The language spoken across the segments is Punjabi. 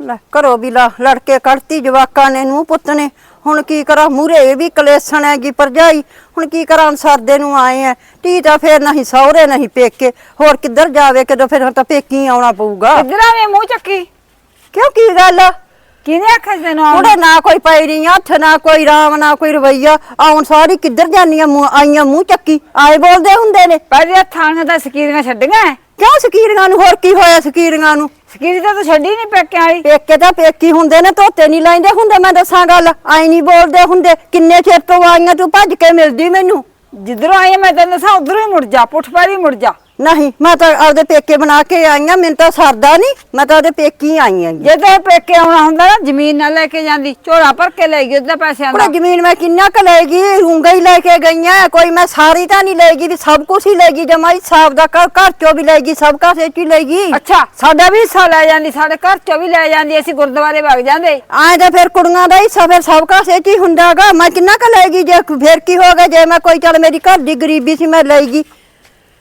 ਲੈ ਘਰੋਂ ਵੀ ਲਾ ਲੜਕੇ ਕੱਢਤੀ ਜਵਾਕਾਂ ਨੇ ਨੂੰ ਪੁੱਤ ਨੇ। ਹੁਣ ਕੀ ਕਰਾਂ ਮੂਰੇ ਇਹ ਵੀ ਕਲੇਸ਼ਣ ਹੈਗੀ ਪਰਜਾਈ ਹੁਣ ਕੀ ਕਰਾਂ ਸਰਦੇ ਨੂੰ ਆਏ ਐ ਟੀ ਤਾਂ ਫੇਰ ਨਹੀਂ ਸਹੁਰੇ ਨਹੀਂ ਪੇਕੇ। ਹੋਰ ਕਿੱਧਰ ਜਾਵੇ ਕਦੋਂ ਫਿਰ ਹੁਣ ਤਾਂ ਪੇਕੀ ਆਉਣਾ ਪਊਗਾ। ਕਿਧਰਾਂ ਨੇ ਮੂੰਹ ਚੱਕੀ? ਕਿਉਂ ਕੀ ਗੱਲ? ਆ? ਕਿਹਨੇ ਆਖਿਆ ਤੈਨੂੰ ਆਉਣ? ਉਹਦੇ ਨਾ ਕੋਈ ਪੈਰੀ ਹੱਥ ਨਾ ਕੋਈ ਰਾਮ ਨਾ ਕੋਈ ਰਵਈਆ। ਆਉਣ ਸਾਰੀ ਕਿੱਧਰ ਜਾਨੀਆਂ ਆਈਆਂ ਮੂੰਹ ਚੱਕੀ। ਆਏ ਬੋਲਦੇ ਹੁੰਦੇ ਨੇ। ਪਹਿਲੇ ਥਾਣੇ ਦਾ ਸਕੀਰੀਆਂ ਛੱਡੀਆਂ। ਕਿਉਂ ਸਕੀਰੀਆਂ ਨੂੰ? ਹੋਰ ਕੀ ਹੋਇਆ ਸਕੀਰੀਆਂ ਨੂੰ? ਸਕੀਰੀ ਤਾਂ ਤੂੰ ਛੱਡੀ ਨਹੀਂ ਪੇਕਿਆਂ ਵਾਲੀ। ਪੇਕੇ ਤਾਂ ਪੇਕੀ ਹੁੰਦੇ ਨੇ ਧੋਤੇ ਨਹੀਂ ਲਾਈਂਦੇ ਹੁੰਦੇ ਮੈਂ ਦੱਸਾਂ ਗੱਲ। ਆਈ ਨਹੀਂ ਬੋਲਦੇ ਹੁੰਦੇ ਕਿੰਨੇ ਚਿਰ ਤੋਂ ਆਈਆਂ ਤੂੰ ਭੱਜ ਕੇ ਮਿਲਦੀ ਮੈਨੂੰ। ਜਿੱਧਰੋਂ ਆਈ ਆਂ ਮੈਂ ਤੈਨੂੰ ਦੱਸਾਂ ਉਧਰੋਂ ਹੀ ਮੁੜ ਜਾ ਪੁੱਠ ਪੈਰੀ ਮੁੜ ਜਾ। ਨਹੀਂ ਮੈਂ ਤਾਂ ਆਪਦੇ ਪੇਕੇ ਬਣਾ ਕੇ ਆਈਆਂ ਮੈਨੂੰ ਤਾਂ ਸਰਦਾ ਨਹੀਂ ਮੈਂ ਤਾਂ ਉਹਦੇ ਪੇਕੀ ਆਈ ਆਂ ਜੇ। ਤੇ ਪੇਕੇ ਆਉਣਾ ਹੁੰਦਾ ਨਾ ਜ਼ਮੀਨ ਨਾ ਲੈ ਕੇ ਜਾਂਦੀ ਝੋਲਾ ਭਰ ਕੇ ਲੈ ਗਈ ਉਹਦੇ ਪੈਸਿਆਂ ਦਾ। ਕੋਲੇ ਜ਼ਮੀਨ ਮੈਂ ਕਿੰਨਾ ਕ ਲੈਗੀ ਰੂੰਗਾ ਹੀ ਲੈ ਕੇ ਗਈਆਂ ਕੋਈ ਮੈਂ ਸਾਰੀ ਤਾਂ ਨਹੀਂ ਲੈਗੀ ਵੀ ਸਭ ਕੁਝ ਹੀ ਲੈਗੀ ਜਮਾਈ ਸਾਫ਼ ਦਾ ਘਰ ਘਰ ਚੋਂ ਵੀ ਲੈਗੀ ਸਭ ਕਾਸੇ ਚ ਹੀ ਲੈਗੀ ਅੱਛਾ। ਸਾਡਾ ਵੀ ਹਿੱਸਾ ਲੈ ਜਾਂਦੀ ਸਾਡੇ ਘਰ ਚੋਂ ਵੀ ਲੈ ਜਾਂਦੀ ਅਸੀਂ ਗੁਰਦੁਆਰੇ ਵਗ ਜਾਂਦੇ। ਆਏ ਤਾਂ ਫਿਰ ਕੁੜੀਆਂ ਦਾ ਹੀ ਸਫਰ ਸਭ ਕਾਸੇ ਚ ਹੀ ਹੁੰਦਾਗਾ ਮੈਂ ਕਿੰਨਾ ਕ ਲੈਗੀ ਜੇ ਫਿਰ ਕੀ ਹੋ ਗਿਆ ਜੇ ਮੈਂ ਕੋਈ ਚੱਲ ਮੇਰੀ ਘਰ ਦੀ ਗਰੀਬੀ ਸੀ ਮੈਂ ਲੈਗੀ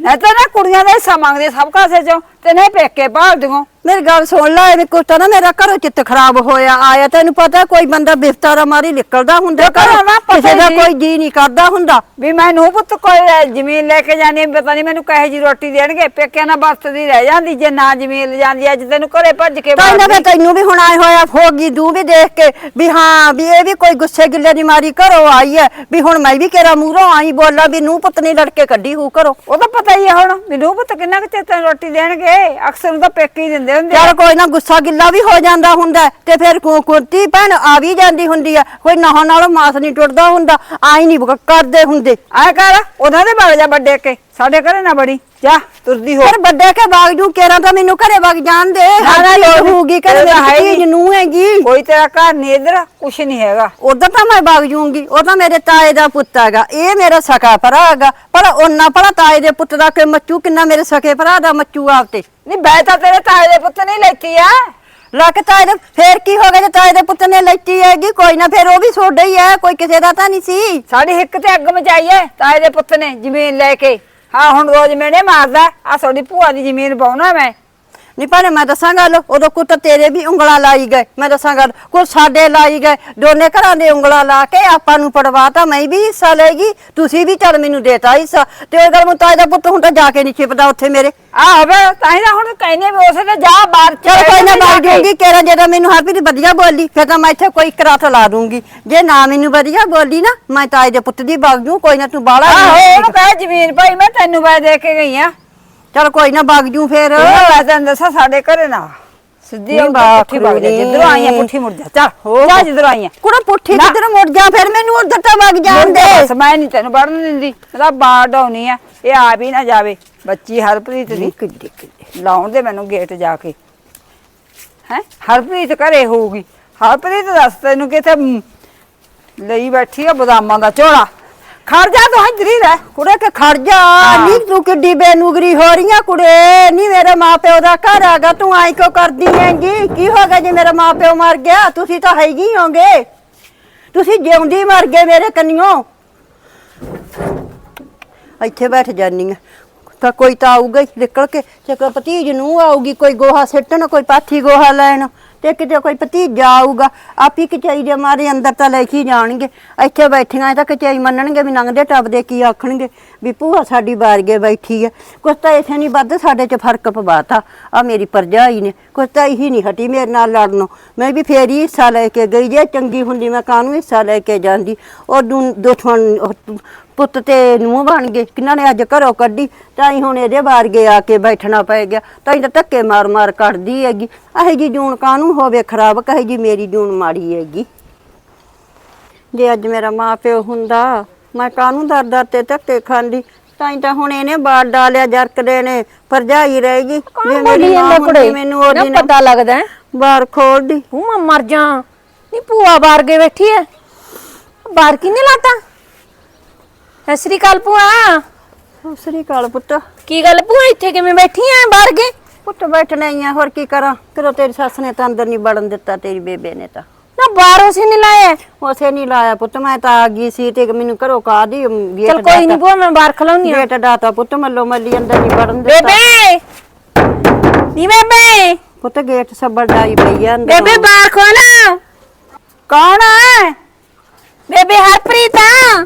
ਮੈਂ ਤਾਂ ਨਾ ਕੁੜੀਆਂ ਦਾ ਹਿੱਸਾ ਮੰਗਦੇ ਸਭ ਕਾਸੇ ਚੋਂ ਤੇ ਨਹੀਂ ਪੇਕੇ ਭਾਲ ਦਿਓ ਮੇਰੀ ਗੱਲ ਸੁਣ ਲੈ ਕੁਛ ਤਾਂ ਨਾ ਮੇਰਾ ਘਰੋਂ ਚਿੱਤ ਖਰਾਬ ਹੋਇਆ। ਆਇਆ ਤੈਨੂੰ ਪਤਾ ਕੋਈ ਬੰਦਾ ਬਿਫਤਾ ਦਾ ਮਾਰੀ ਨਿਕਲਦਾ ਹੁੰਦਾ ਤੇ ਘਰੋਂ ਨਾ ਪਤਾ ਕਿਸੇ ਦਾ ਕੋਈ ਜੀ ਨਹੀਂ ਕਰਦਾ ਹੁੰਦਾ। ਵੀ ਮੈਂ ਨੂੰ ਪੁੱਤ ਕੋਈ ਜ਼ਮੀਨ ਲੈ ਕੇ ਜਾਣੀ ਪਤਾ ਨਹੀਂ ਮੈਨੂੰ ਕਹੇ ਜੀ ਰੋਟੀ ਦੇਣਗੇ ਪੇਕਿਆਂ ਨਾਲ ਵਰਤਦੀ ਰਹਿ ਜਾਂਦੀ ਜੇ ਨਾ ਜ਼ਮੀਨ ਲੈ ਜਾਂਦੀ ਅੱਜ ਤੈਨੂੰ ਘਰੇ ਭੱਜ ਕੇ ਤਾਂ ਇਹਨਾਂ ਵਾੜਦੀ। ਤੈਨੂੰ ਵੀ ਹੁਣ ਆਏ ਹੋਇਆ ਹੋਗੀ ਦੂ ਵੀ ਦੇਖ ਕੇ ਵੀ ਹਾਂ ਵੀ ਇਹ ਵੀ ਕੋਈ ਗੁੱਸੇ ਗਿੱਲੇ ਦੀ ਮਾਰੀ ਘਰੋਂ ਆਈ ਹੈ ਵੀ ਹੁਣ ਮੈਂ ਵੀ ਕਿਹੜਾ ਮੂਹਰੋਂ ਆਈ ਬੋਲਾਂ ਵੀ ਨੂੰ ਪੁੱਤ ਨਹੀਂ ਲੜਕੇ ਕੱਢੀ ਹੂ ਘਰੋਂ। ਉਹ ਤਾਂ ਪਤਾ ਹੀ ਹੈ ਹੁਣ ਮੈਨੂੰ ਪੁੱਤ ਕਿੰਨਾ ਕੁ ਤੈਨੂੰ ਰੋਟੀ ਦੇਣਗੇ ਅਕਸਰ ਨੂੰ ਤਾਂ ਪੇਕੇ ਹੀ ਦਿੰਦੇ ਹੁੰਦੇ ਆ। ਚੱਲ ਕੋਈ ਨਾ ਗੁੱਸਾ ਗਿੱਲਾ ਵੀ ਹੋ ਜਾਂਦਾ ਹੁੰਦਾ ਹੈ, ਤੇ ਫਿਰ ਕੁ- ਕੁੰਤੀ ਭੈਣ ਆ ਵੀ ਜਾਂਦੀ ਹੁੰਦੀ ਆ। ਕੋਈ ਨਹਾਂ ਨਾਲੋਂ ਮਾਸ ਨਹੀਂ ਟੁੱਟਦਾ ਹੁੰਦਾ ਆਈ ਨਹੀਂ ਕਰਦੇ ਹੁੰਦੇ। ਆਏ ਕਰ ਉਹਨਾਂ ਦੇ ਵਗ ਜਾ ਵੱਡੇ ਕੇ। ਸਾਡੇ ਘਰੇ ਨਾ ਬੜੀ। ਜਾ ਤੁਰਦੀ ਹੋ। ਫਿਰ ਵੱਡੇ ਕੇ ਬਾਗ ਜੂ ਕੇਰਾ ਤਾਂ ਮੈਨੂੰ ਘਰੇ ਵਗ ਜਾਣ ਦੇ। ਨਾ, ਨਾ, ਲੋੜ ਹੋਊਗੀ ਘਰੇ ਤਾਂ ਹੈ ਮੇਰੀ ਹੀ। ਚੀਜ਼ ਨੂੰ ਹੈਗੀ। ਕੋਈ ਤੇਰਾ ਘਰ ਨਹੀਂ ਇਧਰ ਕੁਛ ਨਹੀਂ ਹੈਗਾ। ਉਧਰ ਤਾਂ ਮੈਂ ਵਗ ਜੂੰਗੀ। ਉਹ ਤਾਂ ਮੇਰੇ ਤਾਏ ਦਾ ਪੁੱਤ ਹੈਗਾ। ਇਹ ਮੇਰਾ ਸਕਾ ਭਰਾ ਹੈਗਾ। ਪਰ ਉਹਨਾਂ ਭਲਾ ਤਾਏ ਦੇ ਪੁੱਤ ਦਾ ਕਿ ਮੱਚੂ ਕਿੰਨਾ ਮੇਰੇ ਸਕੇ ਭਰਾ ਦਾ ਮੱਚੂ ਆਪਤੇ ਨਹੀਂ ਬੈ ਤਾਂ ਤੇਰੇ ਤਾਏ ਦੇ ਪੁੱਤ ਨਹੀਂ ਲੈਤੀ ਆ। ਲੱਕ ਤਾਏ ਦੇ ਫੇਰ ਕੀ ਹੋ ਗਿਆ ਜੇ ਤਾਏ ਦੇ ਪੁੱਤ ਨੇ ਲੈਤੀ ਹੈਗੀ? ਕੋਈ ਨਾ ਫੇਰ ਉਹ ਵੀ ਛੋਡਾ ਹੀ ਹੈ ਕੋਈ ਕਿਸੇ ਦਾ ਤਾਂ ਨਹੀਂ ਸੀ। ਸਾਡੀ ਹਿੱਕ ਤੇ ਅੱਗ ਮਚਾਈ ਐ ਤਾਏ ਦੇ ਪੁੱਤ ਨੇ ਜ਼ਮੀਨ ਲੈ ਕੇ। ਹਾਂ ਹੁਣ ਰੋਜ਼ ਮੇਨੇ ਮਾਰਦਾ ਆ ਤੁਹਾਡੀ ਭੂਆ ਦੀ ਜ਼ਮੀਨ ਪਾਉਣਾ ਮੈਂ। ਨਹੀਂ ਭਾਣੇ ਮੈਂ ਦੱਸਾਂ ਗੱਲ ਉਦੋਂ ਕੁੱਤ ਤੇਰੇ ਵੀ ਉਂਗਲਾਂ ਲਾਈ ਗਏ। ਮੈਂ ਦੱਸਾਂ ਗੱਲ ਕੁਝ ਸਾਡੇ ਲਾਈ ਗਏ। ਦੋਨੇ ਘਰਾਂ ਦੇ ਉਂਗਲਾਂ ਲਾ ਕੇ ਆਪਾਂ ਨੂੰ ਪੜਵਾਤਾ ਮੈਂ ਵੀ ਹਿੱਸਾ ਲੈਗੀ ਤੁਸੀਂ ਵੀ ਚੱਲ ਮੈਨੂੰ ਦੇਤਾ ਹਿੱਸਾ। ਤੇ ਉਹ ਗੱਲ ਮੁਤਾਜ ਦਾ ਪੁੱਤ ਹੁਣ ਤਾਂ ਜਾ ਕੇ ਨਹੀਂ ਛਿਪਦਾ ਉੱਥੇ ਮੇਰੇ। ਆ ਹੋਵੇ ਤਾਂ ਹੀ ਤਾਂ ਹੁਣ ਕਹਿੰਦੇ ਵੀ ਉਸੇ ਤੇ ਜਾ ਬਾਹਰ ਚਲ ਕੋਈ ਨਾ ਜਾ ਬਾਗ ਕੇ। ਦੂੰਗੀ ਕਿਹੜਾ ਜਿਹੜਾ ਮੈਨੂੰ ਹਰਪ੍ਰੀਤ ਵਧੀਆ ਬੋਲੀ ਫਿਰ ਤਾਂ ਮੈਂ ਇੱਥੇ ਕੋਈ ਕਰਾਟ ਲਾ ਦੂੰਗੀ। ਜੇ ਨਾ ਮੈਨੂੰ ਵਧੀਆ ਬੋਲੀ ਨਾ ਮੈਂ ਤਾਏ ਦੇ ਪੁੱਤ ਦੀ ਬਾਗ ਜੂ ਕੋਈ ਨਾ ਤੂੰ ਬਾਲਾ ਆਹੋ ਉਹਨੂੰ ਕਹੇ ਜ਼ਮੀਨ ਭਾਈ ਮੈਂ ਤੈਨੂੰ ਬੈ ਦੇ ਕੇ ਗਈ ਆ। ਚਲ ਕੋਈ ਨਾ ਬਾਗ ਜੂ ਫੇਰ। ਮੈਂ ਤੈਨੂੰ ਦੱਸਾਂ ਸਾਡੇ ਘਰੇ ਨਾ। ਸਿੱਧੀ ਨਹੀਂ ਪੁੱਠੀ ਵਗ ਜਾ। ਜਿੱਧਰੋਂ ਆਈਆਂ ਪੁੱਠੀ ਮੁੜ ਜਾ। ਚੱਲ ਹੋ। ਜਾ ਜਿੱਧਰੋਂ ਆਈਆਂ। ਕੁੜਾ ਪੁੱਠੀ। ਕਿੱਧਰ ਮੁੜ ਜਾ ਫਿਰ ਮੈਨੂੰ ਉਧਰ ਤਾਂ ਵਗ ਜਾਣ ਦੇ ਬਸ ਮੈਂ ਨਹੀਂ ਤੈਨੂੰ ਵੜਨ ਦਿੰਦੀ। ਇਹਦਾ ਬਾੜ ਡਾਉਣੀ ਆ ਇਹ ਆ ਵੀ ਨਾ ਜਾਵੇ। ਬੱਚੀ ਹਰਪ੍ਰੀਤ ਦੀ। ਕਿੱਡੀ ਕਿੱਡੀ। ਲਾਉਣ ਦੇ ਮੈਨੂੰ ਗੇਟ ਜਾ ਕੇ। ਹੈ? ਹਰਪ੍ਰੀਤ ਘਰੇ ਹੋਊਗੀ। ਹਰਪ੍ਰੀਤ ਦੱਸ ਤੈਨੂੰ ਮ, ਲਈ ਬੈਠੀ ਆ ਬਦਾਮਾਂ ਦਾ ਝੋਲਾ। ਖੜ ਜਾ ਤੂੰ ਹੰਜਰੀ ਰਹਿ। ਕੁੜੇ ਕੇ ਖੜ ਜਾ। ਨੀ ਤੂੰ ਕਿੱਡੀ ਬੇਨੁਗਰੀ ਹੋ ਰਹੀਆਂ ਕੁੜੇ। ਨੀ ਮੇਰੇ ਮਾਪਿਓ ਦਾ ਘਰ ਆਗਾ ਤੂੰ ਆਈ ਕਿਉਂ ਕਰਦੀ ਹੈਂਗੀ? ਕੀ ਹੋ ਗਿਆ ਜੇ ਮੇਰਾ ਮਾਪਿਓ ਮਰ ਗਿਆ? ਤੁਸੀਂ ਤਾਂ ਹੈਗੀ ਹੋਗੇ। ਤੁਸੀਂ ਜਿਉਂਦੀ ਮਰ ਗਏ ਮੇਰੇ ਕੰਨਿਓ। ਇੱਥੇ ਬੈਠ ਜਾਨੀ ਆ। ਤਾਂ ਕੋਈ ਤਾਂ ਆਊਗਾ ਹੀ ਨਿਕਲ ਕੇ। ਕੋਈ ਭਤੀਜ ਨੂੰ ਆਊਗੀ ਕੋਈ ਗੋਹਾ ਸਿੱਟਣ ਕੋਈ ਪਾਥੀ ਗੋਹਾ ਲੈਣ। ਤੇ ਕਿਤੇ ਕੋਈ ਭਤੀਜਾ ਆਊਗਾ, ਆਪੀ ਕਚਾਈ ਦੇ ਮਾਰੇ ਅੰਦਰ ਤਾਂ ਲੈ ਕੇ ਜਾਣਗੇ। ਇੱਥੇ ਬੈਠੀਆਂ ਇਹ ਤਾਂ ਕਚਾਈ ਮੰਨਣਗੇ ਵੀ ਲੰਘਦੇ ਟੱਪਦੇ ਕੀ ਆਖਣਗੇ, ਵੀ ਭੂਆ ਸਾਡੀ ਬਾਰਗੇ ਬੈਠੀ ਆ। ਕੁਛ ਤਾਂ ਇਥੇ ਨਹੀਂ ਵੱਧ ਸਾਡੇ 'ਚ ਫ਼ਰਕ ਪਵਾਤਾ ਆ ਮੇਰੀ ਪਰਜਾਈ ਨੇ, ਕੁਛ ਤਾਂ ਇਹੀ ਨਹੀਂ ਹਟੀ ਮੇਰੇ ਨਾਲ ਲੜਨੋਂ। ਮੈਂ ਵੀ ਫੇਰ ਹੀ ਹਿੱਸਾ ਲੈ ਕੇ ਗਈ ਜੇ, ਚੰਗੀ ਹੁੰਦੀ ਮੈਂ ਕਾਹਨੂੰ ਹਿੱਸਾ ਲੈ ਕੇ ਜਾਂਦੀ? ਉਹ ਦੂ- ਦੁਸ਼ਮਣ ਪੁੱਤ ਤੇ ਨੂੰਹ ਬਣ ਗਏ ਕਿਨਾਂ ਨੇ ਅੱਜ ਘਰੋਂ ਕੱਢੀ ਤਾਂ ਹੀ ਹੁਣ ਇਹਦੇ ਬਾਰਗੇ ਆ ਕੇ ਬੈਠਣਾ ਪੈ ਗਿਆ। ਤਾਂ ਹੀ ਤਾਂ ਧੱਕੇ ਮਾਰ ਮਾਰ ਕੱਢਦੀ ਹੈਗੀ। ਇਹੋ ਜੀ ਜੂਨ ਕਾਹਨੂੰ ਹੋਵੇ ਖਰਾਬ ਕਹੇ ਜੀ ਮੇਰੀ ਜੂਨ ਮਾੜੀ ਹੈਗੀ। ਜੇ ਅੱਜ ਮੇਰਾ ਮਾਂ ਪਿਓ ਹੁੰਦਾ ਮੈਂ ਕਾਹਨੂੰ ਦਰ ਦਰ ਤੇ ਧੱਕੇ ਖਾਂਦੀ? ਤਾਂ ਹੀ ਤਾਂ ਹੁਣ ਇਹਨੇ ਬਾੜ ਡਾਲਿਆ ਜਰਕਦੇ ਨੇ ਭਰਜਾਈ ਰਹੇਗੀ ਕੌਣ ਬੋਲੀ ਜਾਂਦਾ ਹੁੰਦੀ ਕੁੜੇ? ਮੈਨੂੰ ਨਾ ਉਹਦੀ ਨਾ ਪਤਾ ਲੱਗਦਾ ਹੈ। ਬਾਹਰ ਖੋਲਦੀ ਤੂੰ ਮੈਂ ਮਰ ਜਾ। ਨੀ ਭੂਆ ਬਾਹਰ ਕੇ ਬੈਠੀ ਐ। ਬਾਹਰ ਕਿਨੇ ਲਾਤਾ? ਸਤਿ ਸ੍ਰੀ ਅਕਾਲ ਭੂਆ। ਸਤਿ ਸ੍ਰੀ ਅਕਾਲ ਪੁੱਤ। ਕੀ ਗੱਲ ਭੂਆ ਇੱਥੇ ਕਿਵੇਂ ਬੈਠੀ ਐ ਬਾਹਰ ਕੇ ਪੁੱਤ ਬੈਠਣਾ ਹੀ ਆ ਹੋਰ ਕੀ ਕਰਾਂ? ਕਦੋਂ ਤੇਰੀ ਸੱਸ ਨੇ ਤਾਂ ਅੰਦਰ ਨਹੀਂ ਵੜਨ ਦਿੱਤਾ ਤੇਰੀ ਬੇਬੇ ਨੇ ਤਾਂ। ਨਾ ਬਾਹਰ ਉਸੇ ਨੇ ਲਾਇਆ। ਉਸੇ ਨਹੀਂ ਲਾਇਆ ਪੁੱਤ ਮੈਂ ਤਾਂ ਆ ਗਈ ਸੀ ਤੇ ਮੈਨੂੰ ਘਰੋਂ ਕਾਦੀ ਗੇਟ ਚਲ ਕੋਈ ਨਹੀਂ ਭੂਆ ਮੈਂ ਬਾਹਰ ਖਲਾਉਣੀ ਆ। ਗੇਟ ਡਾਤਾ ਪੁੱਤ ਮੱਲੋ ਮੱਲੀ ਅੰਦਰ ਨਹੀਂ ਵੜਨ ਦਿੱਤਾ। ਬੇਬੇ! ਨੀ ਬੇਬੇ! ਪੁੱਤ ਗੇਟ ਸੱਬੜ ਡਾਈ ਪਈ ਆ ਅੰਦਰੋਂ। ਬੇਬੇ ਬਾਹਰ ਖੋਲ। ਕੌਣ ਹੈ ਬੇਬੇ ਹਰਪ੍ਰੀਤ ਆ।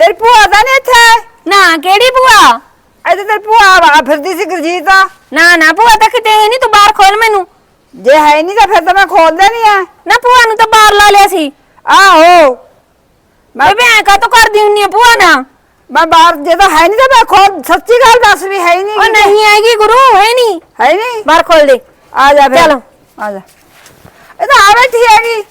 ਤੇਰੀ ਭੂਆ ਤਾਂ ਨਹੀਂ ਇੱਥੇ? ਨਾ ਕਿਹੜੀ ਭੂਆ? ਇੱਥੇ ਤੇਰੀ ਭੂਆ ਆ ਫਿਰਦੀ ਸੀ ਗੁਰਜੀਤ। ਆ ਨਾ ਨਾ ਭੂਆ ਤਾਂ ਕਿਤੇ ਹੈ ਨਹੀਂ ਤੂੰ ਬਾਹਰ ਖੋਲ ਮੈਨੂੰ। ਜੇ ਹੈ ਨਹੀਂ ਤਾਂ ਫਿਰ ਤਾਂ ਮੈਂ ਖੋਲ ਦੇਣੀ ਆ। ਨਾ ਭੂਆ ਨੂੰ ਤਾਂ ਬਾਹਰ ਲਾ ਲਿਆ ਸੀ। ਆਹੋ। ਮੈਂ ਬੇਬੇ ਐ ਕਾ ਕਰਦੀ ਹੁੰਨੀ ਆ ਭੂਆ ਨਾ ਮੈਂ ਬਾਹਰ ਜੇ ਤਾਂ ਹੈ ਨਹੀਂ ਤਾਂ ਮੈਂ ਖੋਲ ਸੱਚੀ ਗੱਲ ਦੱਸ ਵੀ ਹੈ ਹੀ ਨਹੀਂ ਉਹ ਨਹੀਂ ਆਏਗੀ ਗੁਰੂ ਹੈ ਨਹੀਂ। ਹੈ ਨਹੀਂ। ਬਾਹਰ ਖੋਲ ਦੇ। ਆ ਜਾ ਫਿਰ। ਚਲੋ। ਆ ਜਾ। ਇਹ ਤਾਂ ਆ ਬੈਠੀ ਹੈਗੀ।